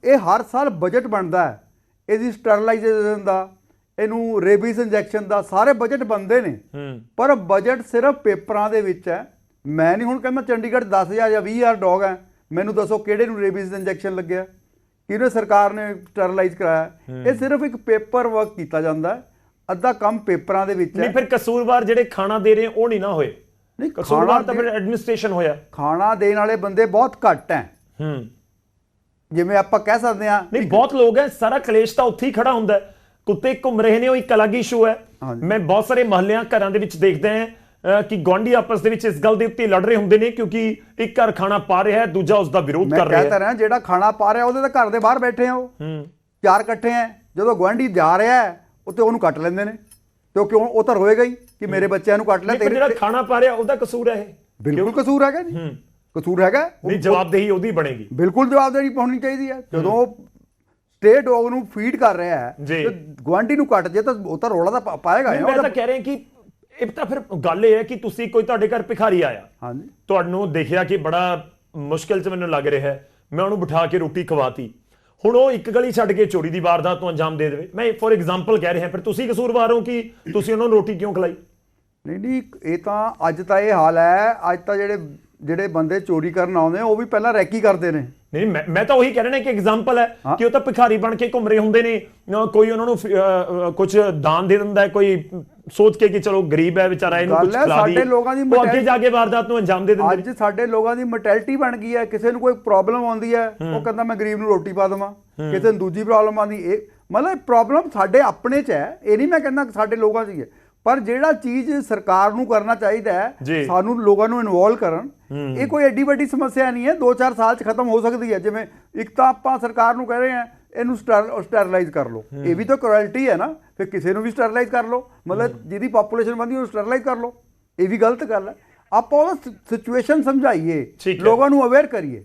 ਇਹ ਹਰ ਸਾਲ ਬਜਟ ਬਣਦਾ ਹੈ। ਇਹਦੀ ਸਟਰਲਾਈਜੇਸ਼ਨ ਦਾ ਇਹਨੂੰ ਰੇਬੀਜ਼ ਇੰਜੈਕਸ਼ਨ ਦਾ ਸਾਰੇ ਬਜਟ ਬਣਦੇ ਨੇ। ਪਰ ਬਜਟ ਸਿਰਫ ਪੇਪਰਾਂ ਦੇ ਵਿੱਚ ਹੈ। ਮੈਂ ਨਹੀਂ ਹੁਣ ਕਹਿੰਦਾ ਚੰਡੀਗੜ੍ਹ 10000 ਜਾਂ 20000 ਡੌਗ ਹੈ। ਮੈਨੂੰ ਦੱਸੋ ਕਿਹੜੇ ਨੂੰ ਰੇਬੀਜ਼ ਇੰਜੈਕਸ਼ਨ ਲੱਗਿਆ? ਕਿਹਨੇ ਸਰਕਾਰ ਨੇ ਸਟਰਲਾਈਜ਼ ਕਰਾਇਆ? ਇਹ ਸਿਰਫ ਇੱਕ ਪੇਪਰ ਵਰਕ ਕੀਤਾ ਜਾਂਦਾ ਅੱਧਾ ਕੰਮ ਪੇਪਰਾਂ ਦੇ ਵਿੱਚ ਨਹੀਂ ਹੈ ਫਿਰ ਕਸੂਰਵਾਰ ਜਿਹੜੇ ਖਾਣਾ ਦੇ ਰਹੇ ਉਹ ਨਹੀਂ ਨਾ ਹੋਏ। ਨਹੀਂ ਕਸੂਰਵਾਰ ਤਾਂ ਫਿਰ ਐਡਮਿਨਿਸਟ੍ਰੇਸ਼ਨ ਹੋਇਆ। ਖਾਣਾ ਦੇਣ ਵਾਲੇ ਬੰਦੇ ਬਹੁਤ ਘੱਟ ਹੈ। ਹੂੰ। ਜਿਵੇਂ ਆਪਾਂ ਕਹਿ ਸਕਦੇ ਹਾਂ ਨਹੀਂ ਬਹੁਤ ਲੋਕ ਹੈ ਸਾਰਾ ਕਲੇਸ਼ ਤਾਂ ਉੱਥੇ ਹੀ ਖੜਾ ਹੁੰਦਾ ਹੈ। ਕੁੱਤੇ ਘੁੰਮ ਰਹੇ ਨੇ ਉਹ ਇੱਕ ਅਲੱਗ ਇਸ਼ੂ ਹੈ। ਮੈਂ ਬਹੁਤ ਸਾਰੇ ਮਹੱਲਿਆਂ ਘਰਾਂ ਦੇ ਵਿੱਚ ਦੇਖਦਾ ਹਾਂ ਅਹ, ਕਿ ਗੁਆਂਢੀ ਆਪਸ ਦੇ ਵਿੱਚ ਇਸ ਗੱਲ ਦੇ ਉੱਤੇ ਲੜ ਰਹੇ ਹੁੰਦੇ ਨੇ ਕਿਉਂਕਿ ਇੱਕ ਘਰ ਖਾਣਾ ਪਾ ਰਿਹਾ ਹੈ ਦੂਜਾ ਉਸ ਦਾ ਵਿਰੋਧ ਮੈਂ ਕਰ ਰਿਹਾ ਹੈ। ਰਿਹਾ ਜਿਹੜਾ ਖਾਣਾ ਪਾ ਰਿਹਾ ਉਹਦੇ ਤਾਂ ਘਰ ਦੇ ਬਾਹਰ ਬੈਠੇ ਆ ਉਹ। ਹੂੰ। ਚਾਰ ਇਕੱਠੇ ਆ ਜਦੋਂ ਗੁਆਂਢੀ ਜਾ ਰਿਹਾ ਹੈ ਉੱਤੇ ਉਹਨੂੰ ਕੱਟ ਲੈਂਦੇ ਨੇ। ਤੇ ਉਹ ਕਿਉਂ ਉਹ ਤਾਂ ਰੋਏਗਾ ਹੀ ਕਿ ਮੇਰੇ ਬੱਚਿਆਂ ਨੂੰ ਕੱਟ ਲੈ ਪਰ ਜਿਹੜਾ ਖਾਣਾ ਪਾ ਰਿਹਾ ਉਹਦਾ ਕਸੂਰ ਹੈ ਇਹ। ਬਿਲਕੁਲ ਕਸੂਰ ਹੈਗਾ ਜੀ। ਕਸੂਰ ਹੈਗਾ। ਨਹੀਂ ਜਵਾਬਦੇਹੀ ਉਹਦੀ ਬਣੇਗੀ। ਬਿਲਕੁਲ ਜਵਾਬਦਾਰੀ ਪਾਉਣੀ ਚਾਹੀਦੀ ਹੈ। ਜਦੋਂ ਸਟੇ ਡੌਗ ਨੂੰ ਫੀਡ ਕਰ ਰਿਹਾ ਹੈ। ਤੇ ਗੁਆਂਢੀ ਨੂੰ ਕੱਟ ਜੇ ਤਾਂ ਉਹ ਤਾਂ ਰੋਲਾ ਤਾਂ ਪਾਏਗਾ ਮੈਂ ਤਾਂ ਕਹਿ ਰਿਹਾ ਕਿ ਇਹ ਤਾਂ ਫਿਰ ਗੱਲ ਇਹ ਹੈ ਕਿ ਤੁਸੀਂ ਕੋਈ ਤੁਹਾਡੇ ਘਰ ਭਿਖਾਰੀ ਆਇਆ। ਹਾਂਜੀ। ਤੁਹਾਨੂੰ ਦੇਖਿਆ ਕਿ ਬੜਾ ਮੁਸ਼ਕਿਲ ਚ ਮੈਨੂੰ ਲੱਗ ਰਿਹਾ ਹੈ। ਮੈਂ ਉਹਨੂੰ ਬਿਠਾ ਕੇ ਰੋਟੀ ਖਵਾਤੀ। ਹੁਣ ਉਹ ਇੱਕ ਗਲੀ ਛੱਡ ਕੇ ਚੋਰੀ ਦੀ ਵਾਰਦਾਤ ਨੂੰ ਅੰਜਾਮ ਦੇ ਦੇਵੇ। ਮੈਂ ਫੋਰ ਐਗਜ਼ਾਮਪਲ ਕਹਿ ਰਿਹਾ ਫਿਰ ਤੁਸੀਂ ਕਸੂਰਵਾਰ ਹੋ ਕਿ ਤੁਸੀਂ ਉਹਨਾਂ ਨੂੰ ਰੋਟੀ ਕਿਉਂ ਖਲਾਈ? ਨਹੀਂ ਨਹੀਂ ਇਹ ਤਾਂ ਅੱਜ ਤਾਂ ਇਹ ਹਾਲ ਹੈ। ਅੱਜ ਤਾਂ ਜਿਹੜੇ ਜਿਹੜੇ ਬੰਦੇ ਚੋਰੀ ਕਰਨ ਆਉਂਦੇ ਆ ਉਹ ਵੀ ਪਹਿਲਾਂ ਰੈਕੀ ਕਰਦੇ ਨੇ। ਨਹੀਂ ਮੈਂ ਮੈਂ ਤਾਂ ਉਹੀ ਕਹਿ ਰਿਹਾ ਕਿ ਐਗਜ਼ਾਮਪਲ ਹੈ। ਕਿ ਉਹ ਤਾਂ ਭਿਖਾਰੀ ਬਣ ਕੇ ਘੁੰਮ ਰਹੇ ਹੁੰਦੇ ਨੇ। ਕੋਈ ਉਹਨਾਂ ਨੂੰ ਕੁਝ ਦਾਨ ਦੇ ਦਿੰਦਾ ਹੈ ਕੋਈ ਸੋਚ ਕੇ ਕਿ ਚਲੋ ਗਰੀਬ ਹੈ ਵਿਚਾਰਾ ਇਹਨੂੰ ਕੁਝ ਖਿਲਾ ਸਾਡੇ ਦਈਏ। ਲੋਕਾਂ ਦੀ ਉਹ ਅੱਗੇ ਜਾ ਕੇ ਵਾਰਦਾਤ ਨੂੰ ਅੰਜਾਮ ਦੇ ਦਿੰਦੇ ਅੱਜ ਸਾਡੇ ਲੋਕਾਂ ਦੀ ਮੈਂਟੈਲਿਟੀ ਬਣ ਗਈ ਹੈ ਕਿਸੇ ਨੂੰ ਕੋਈ ਪ੍ਰੋਬਲਮ ਆਉਂਦੀ ਹੈ ਉਹ ਕਹਿੰਦਾ ਮੈਂ ਗਰੀਬ ਨੂੰ ਰੋਟੀ ਪਾ ਦੇਵਾਂ। ਕਿਸੇ ਨੂੰ ਦੂਜੀ ਪ੍ਰੋਬਲਮ ਆਉਂਦੀ ਇਹ ਮਤਲਬ ਪ੍ਰੋਬਲਮ ਸਾਡੇ ਆਪਣੇ 'ਚ ਹੈ ਇਹ ਨਹੀਂ ਮੈਂ ਕਹਿੰਦਾ ਸਾਡੇ ਲੋਕਾਂ 'ਚ ਹੀ ਹੈ। ਪਰ ਜਿਹੜਾ ਚੀਜ਼ ਸਰਕਾਰ ਨੂੰ ਕਰਨਾ ਚਾਹੀਦਾ। ਹੈ ਸਾਨੂੰ ਲੋਕਾਂ ਨੂੰ ਇਨਵੋਲਵ ਕਰਨ ਇਹ ਕੋਈ ਐਡੀ ਵੱਡੀ ਸਮੱਸਿਆ ਨਹੀਂ ਹੈ। 2-4 ਸਾਲ 'ਚ ਖਤਮ ਹੋ ਸਕਦੀ ਹੈ। ਜਿਵੇਂ ਇੱਕ ਤਾਂ ਆਪਾਂ ਸਰਕਾਰ ਨੂੰ ਕਹਿ ਰਹੇ ਹਾਂ ਇਹਨੂੰ ਸਟਰਲਾਈਜ਼ ਕਰ ਲਓ। ਇਹ ਵੀ ਤਾਂ ਕੁਆਲਿਟੀ ਹੈ ਨਾ। ਫਿਰ ਕਿਸੇ ਨੂੰ ਵੀ ਸਟਰਲਾਈਜ਼ ਕਰ ਲਓ। ਮਤਲਬ ਜਿਹਦੀ ਪਾਪੂਲੇਸ਼ਨ ਵਧੀ ਉਹਨੂੰ ਸਟਰਲਾਈਜ਼ ਕਰ ਲਓ। ਇਹ ਵੀ ਗਲਤ ਗੱਲ ਹੈ। ਆਪਾਂ ਉਹਦਾ ਸਿਚੁਏਸ਼ਨ ਸਮਝਾਈਏ। ਲੋਕਾਂ ਨੂੰ ਅਵੇਅਰ ਕਰੀਏ।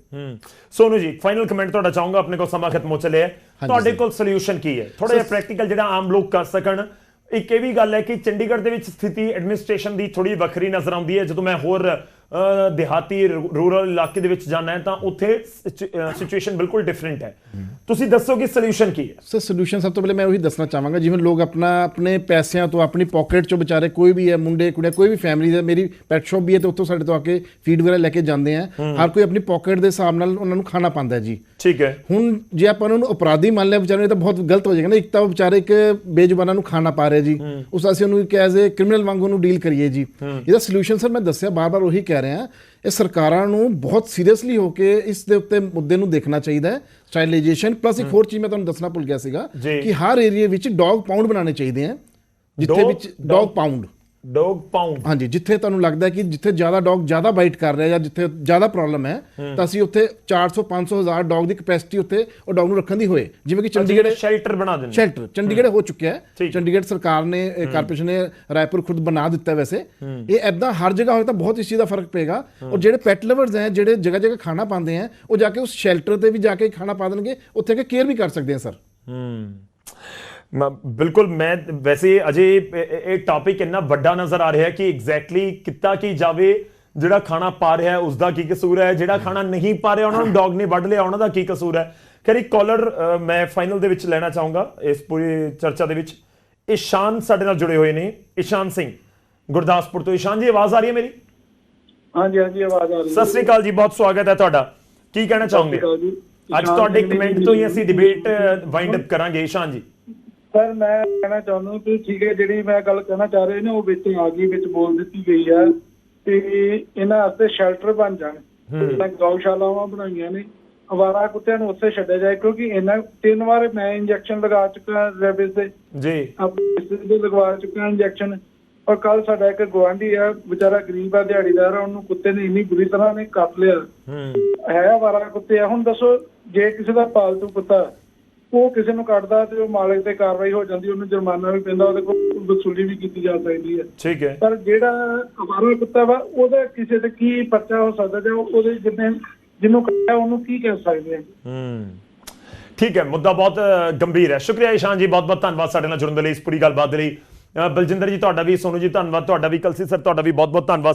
ਸੋਨੂ ਜੀ ਫਾਈਨਲ ਕਮੈਂਟ ਤੁਹਾਡਾ ਚਾਹੂੰਗਾ। ਆਪਣੇ ਕੋਲ ਸਮਾਂ ਖਤਮ ਹੋ ਚੱਲਿਆ ਹੈ। ਤੁਹਾਡੇ ਕੋਲ ਸੋਲੂਸ਼ਨ ਕੀ ਹੈ? ਥੋੜਾ ਜਿਹਾ ਪ੍ਰੈਕਟੀਕਲ ਜਿਹੜਾ ਆਮ ਲੋਕ ਕਰ ਸਕਣ। ਇੱਕ ਇਹ ਵੀ ਗੱਲ ਹੈ ਕਿ ਚੰਡੀਗੜ੍ਹ ਦੇ ਵਿੱਚ ਸਥਿਤੀ ਐਡਮਿਨਿਸਟ੍ਰੇਸ਼ਨ ਦੀ ਥੋੜੀ ਵੱਖਰੀ ਨਜ਼ਰ ਆਉਂਦੀ ਹੈ। ਜਦੋਂ ਮੈਂ ਹੋਰ ਦਿਹਾਤੀ ਰੂਰਲ ਇਲਾਕੇ ਦੇ ਵਿੱਚ ਜਾਣਾ ਹੈ ਤਾਂ ਉੱਥੇ ਸਿਚੁਏਸ਼ਨ ਬਿਲਕੁਲ ਡਿਫਰੈਂਟ ਹੈ। ਤੁਸੀਂ ਦੱਸੋ ਕਿ ਸੋਲੂਸ਼ਨ ਕੀ ਹੈ? ਸਰ ਸੋਲੂਸ਼ਨ ਸਭ ਤੋਂ ਪਹਿਲੇ ਮੈਂ ਉਹੀ ਦੱਸਣਾ ਚਾਹਾਂਗਾ ਜਿਵੇਂ ਲੋਕ ਆਪਣਾ ਆਪਣੇ ਪੈਸਿਆਂ ਤੋਂ ਆਪਣੀ ਪਾਕਟ ਚੋਂ ਵਿਚਾਰੇ ਕੋਈ ਵੀ ਹੈ ਮੁੰਡੇ ਕੁੜੀਆਂ ਕੋਈ ਵੀ ਫੈਮਿਲੀ ਦਾ ਮੇਰੀ ਪੈਟ ਸ਼ਾਪ ਵੀ ਹੈ ਤੇ ਉੱਥੋਂ ਸਾਡੇ ਤੋਂ ਆ ਕੇ ਫੀਡ ਵਗੈਰਾ ਲੈ ਕੇ ਜਾਂਦੇ ਆ। ਹਰ ਕੋਈ ਆਪਣੀ ਪਾਕਟ ਦੇ ਹਿਸਾਬ ਨਾਲ ਉਹਨਾਂ ਨੂੰ ਖਾਣਾ ਪਾਉਂਦਾ ਜੀ। ਠੀਕ ਹੈ। ਹੁਣ ਜੇ ਆਪਾਂ ਉਹਨਾਂ ਨੂੰ ਅਪਰਾਧੀ ਮੰਨ ਲਿਆ ਵਿਚਾਰੇ ਤਾਂ ਬਹੁਤ ਗਲਤ ਹੋ ਜਾਏਗਾ ਨਾ। ਇੱਕ ਤਾਂ ਉਹ ਵਿਚਾਰੇ ਇੱਕ ਬੇਜ਼ੁਬਾਨਾਂ ਨੂੰ ਖਾਣਾ ਪਾ ਰਿਹਾ ਜੀ। ਉਸ ਅਸੀਂ ਉਹਨੂੰ ਇੱਕ ਐਜ਼ ਅ ਕ੍ਰਿਮੀਨਲ ਵਾਂਗ ਉਹਨੂੰ ਡੀਲ ਕਰੀਏ ਜੀ। ਇਹਦਾ ਸੋਲੂਸ਼ਨ ਸਰ ਮੈਂ ਦੱਸਿਆ ਬਾਰ-ਬਾਰ ਉਹੀ ਕਹਿ ਰਿਹਾ ਇਹ ਸਰਕਾਰਾਂ ਨੂੰ ਬਹੁਤ ਸੀਰੀਅਸਲੀ ਹੋ ਕੇ ਇਸ ਦੇ ਉੱਤੇ ਮੁੱਦੇ ਨੂੰ ਦੇਖਣਾ ਚਾਹੀਦਾ ਹੈ ਸਟਾਈਲਾਈਜੇਸ਼ਨ ਪਲੱਸ ਇੱਕ ਹੋਰ ਚੀਜ਼ ਮੈਂ ਤੁਹਾਨੂੰ ਦੱਸਣਾ ਭੁੱਲ ਗਿਆ ਸੀਗਾ। ਕਿ ਹਰ ਏਰੀਆ ਵਿੱਚ ਡੌਗ ਪਾਊਂਡ ਬਣਾਉਣੇ ਚਾਹੀਦੇ ਆ ਜਿੱਥੇ ਵਿੱਚ ਡੌਗ ਪਾਊਂਡ ਡੌਗ ਪਾਊਂਡ ਹਾਂਜੀ ਜਿੱਥੇ ਤੁਹਾਨੂੰ ਲੱਗਦਾ ਹੈ ਕਿ ਜਿੱਥੇ ਜ਼ਿਆਦਾ ਡੌਗ ਜ਼ਿਆਦਾ ਬਾਈਟ ਕਰ ਰਿਹਾ ਜਾਂ ਜਿੱਥੇ ਜ਼ਿਆਦਾ ਪ੍ਰੋਬਲਮ ਹੈ ਤਾਂ ਅਸੀਂ ਉੱਥੇ 400 500 ਹਜ਼ਾਰ ਡੌਗ ਦੀ ਕਪੈਸਿਟੀ ਉੱਥੇ ਉਹ ਡੌਗ ਨੂੰ ਰੱਖਣ ਦੀ ਹੋਏ। ਜਿਵੇਂ ਕਿ ਚੰਡੀਗੜ੍ਹ ਸ਼ੈਲਟਰ ਬਣਾ ਦਿੰਦੇ ਸ਼ੈਲਟਰ ਚੰਡੀਗੜ੍ਹ ਹੋ ਚੁੱਕਿਆ ਹੈ। ਚੰਡੀਗੜ੍ਹ ਸਰਕਾਰ ਨੇ ਕਾਰਪੋਰੇਸ਼ਨ ਨੇ ਰਾਏਪੁਰ ਖੁਦ ਬਣਾ ਦਿੱਤਾ ਹੈ। ਵੈਸੇ ਇਹ ਐਦਾਂ ਹਰ ਜਗ੍ਹਾ ਹੋਏ ਤਾਂ ਬਹੁਤ ਇਸ ਚੀਜ਼ ਦਾ ਫ਼ਰਕ ਪਏਗਾ। ਔਰ ਜਿਹੜੇ ਪੈਟ ਲਵਰਸ ਹੈ ਜਿਹੜੇ ਜਗ੍ਹਾ ਜਗ੍ਹਾ ਖਾਣਾ ਪਾਉਂਦੇ ਆ ਉਹ ਜਾ ਕੇ ਉਸ ਸ਼ੈਲਟਰ ਤੇ ਵੀ ਜਾ ਕੇ ਖਾਣਾ ਪਾ ਦੇਣਗੇ। ਉੱਥੇ ਕੇ ਕੇਅਰ ਵੀ ਕਰ ਸਕਦੇ ਆ ਸਰ। ਮੈਂ ਬਿਲਕੁਲ ਮੈਂ ਵੈਸੇ ਅਜੇ ਇਹ- ਟਾਪਿਕ ਇੰਨਾ ਵੱਡਾ ਨਜ਼ਰ ਆ ਰਿਹਾ ਹੈ ਕਿ ਐਗਜ਼ੈਕਟਲੀ ਕਿੱਤਾ ਕੀ ਜਾਵੇ ਜਿਹੜਾ ਖਾਣਾ ਪਾ ਰਿਹਾ ਹੈ ਉਸ ਦਾ ਕੀ ਕਸੂਰ ਹੈ ਜਿਹੜਾ ਖਾਣਾ ਨਹੀਂ ਪਾ ਰਿਹਾ ਉਹਨਾਂ ਨੂੰ ਡੌਗ ਨੇ ਵੱਢ ਲਿਆ ਉਹਨਾਂ ਦਾ ਕੀ ਕਸੂਰ ਹੈ। ਖੈਰ ਇੱਕ ਕਾਲਰ ਮੈਂ ਫਾਈਨਲ ਦੇ ਵਿੱਚ ਲੈਣਾ ਚਾਹੂੰਗਾ ਇਸ ਪੂਰੀ ਚਰਚਾ ਦੇ ਵਿੱਚ। ਇਸ਼ਾਨ ਸਾਡੇ ਨਾਲ ਜੁੜੇ ਹੋਏ ਨੇ। ਇਸ਼ਾਨ ਸਿੰਘ ਗੁਰਦਾਸਪੁਰ ਤੋਂ। ਇਸ਼ਾਨ ਜੀ ਆਵਾਜ਼ ਆ ਰਹੀ ਹੈ ਮੇਰੀ? ਹਾਂਜੀ ਹਾਂਜੀ ਆਵਾਜ਼ ਆ ਰਹੀ ਸਤਿ ਸ੍ਰੀ ਅਕਾਲ ਜੀ ਬਹੁਤ ਸਵਾਗਤ ਹੈ ਤੁਹਾਡਾ। ਕੀ ਕਹਿਣਾ ਚਾਹੋਗੇ? ਅੱਜ ਤੁਹਾਡੇ ਕਮੈਂਟ ਤੋਂ ਹੀ ਅਸੀਂ ਡਿਬੇਟ ਵਾਈਂਡ ਅਪ ਕਰਾਂਗੇ। ਇਸ਼ਾਨ ਜੀ। ਸਰ ਮੈਂ ਕਹਿਣਾ ਚਾਹੁੰਦਾ ਕਿ ਠੀਕ ਹੈ ਜਿਹੜੀ ਮੈਂ ਗੱਲ ਕਹਿਣਾ ਚਾਹ ਰਿਹਾ ਨਾ ਉਹ ਵਿੱਚ ਆ ਗਈ ਵਿੱਚ ਬੋਲ ਦਿੱਤੀ ਗਈ ਹੈ ਤੇ ਇਹਨਾਂ ਵਾਸਤੇ ਸ਼ੈਲਟਰ ਬਣ ਜਾਣ। ਇਹਨਾਂ ਗਊਸ਼ਾਲਾਵਾਂ ਬਣਾਈਆਂ ਨੇ। ਅਵਾਰਾ ਕੁੱਤਿਆਂ ਨੂੰ ਉੱਥੇ ਛੱਡਿਆ ਜਾਏ ਕਿਉਂਕਿ ਇਹਨਾਂ ਤਿੰਨ ਵਾਰ ਮੈਂ ਇੰਜੈਕਸ਼ਨ ਲਗਾ ਚੁੱਕਾ ਰੈਬਿਸ ਦੇ। ਜੀ। ਆਪਣੇ ਦੇ ਲਗਵਾ ਚੁੱਕਾ ਇੰਜੈਕਸ਼ਨ ਔਰ ਕੱਲ ਸਾਡਾ ਇੱਕ ਗਵਾਂਢੀ ਆ ਵਿਚਾਰਾ ਗਰੀਬ ਆ ਦਿਹਾੜੀਦਾਰ ਆ ਉਹਨੂੰ ਕੁੱਤੇ ਨੇ ਇੰਨੀ ਬੁਰੀ ਤਰ੍ਹਾਂ ਨੇ ਕੱਟ ਲਿਆ। ਹੂੰ। ਹੈ ਅਵਾਰਾ ਕੁੱਤੇ ਆ। ਹੁਣ ਦੱਸੋ ਜੇ ਕਿਸੇ ਦਾ ਪਾਲਤੂ ਕੁੱਤਾ ਉਹ ਕਿਸੇ ਨੂੰ ਕੱਟਦਾ ਤੇ ਉਹ ਮਾਲਕ ਤੇ ਕਾਰਵਾਈ ਹੋ ਜਾਂਦੀ ਉਹਨੂੰ ਜੁਰਮਾਨਾ ਵੀ ਪੈਂਦਾ ਉਹਦੇ ਕੋਲ ਵਸੂਲੀ ਵੀ ਕੀਤੀ ਜਾ ਸਕਦੀ ਹੈ। ਠੀਕ ਹੈ। ਪਰ ਜਿਹੜਾ ਅਵਾਰਾ ਕੁੱਤਾ ਵਾ ਉਹਦਾ ਕਿਸੇ ਤੇ ਕੀ ਪਰਚਾ ਹੋ ਸਕਦਾ ਜਾਂ ਉਹਦੇ ਜਿੰਨੇ ਜਿਹਨੂੰ ਕੱਟਿਆ ਉਹਨੂੰ ਕੀ ਕਹਿ ਸਕਦੇ ਆ? ਹੂੰ। ਠੀਕ ਹੈ ਮੁੱਦਾ ਬਹੁਤ ਗੰਭੀਰ ਹੈ। ਸ਼ੁਕਰੀਆ ਇਸ਼ਾਨ ਜੀ ਬਹੁਤ ਬਹੁਤ ਧੰਨਵਾਦ ਸਾਡੇ ਨਾਲ ਜੁੜਨ ਦੇ ਲਈ ਇਸ ਪੂਰੀ ਗੱਲਬਾਤ ਦੇ ਲਈ। ਬਲਜਿੰਦਰ ਜੀ ਤੁਹਾਡਾ ਵੀ ਸੋਨੂ ਜੀ ਧੰਨਵਾਦ। ਤੁਹਾਡਾ ਵੀ ਕਲਸੀ ਸਰ ਤੁਹਾਡਾ ਵੀ ਬਹੁਤ ਬਹੁਤ ਧੰਨਵਾਦ।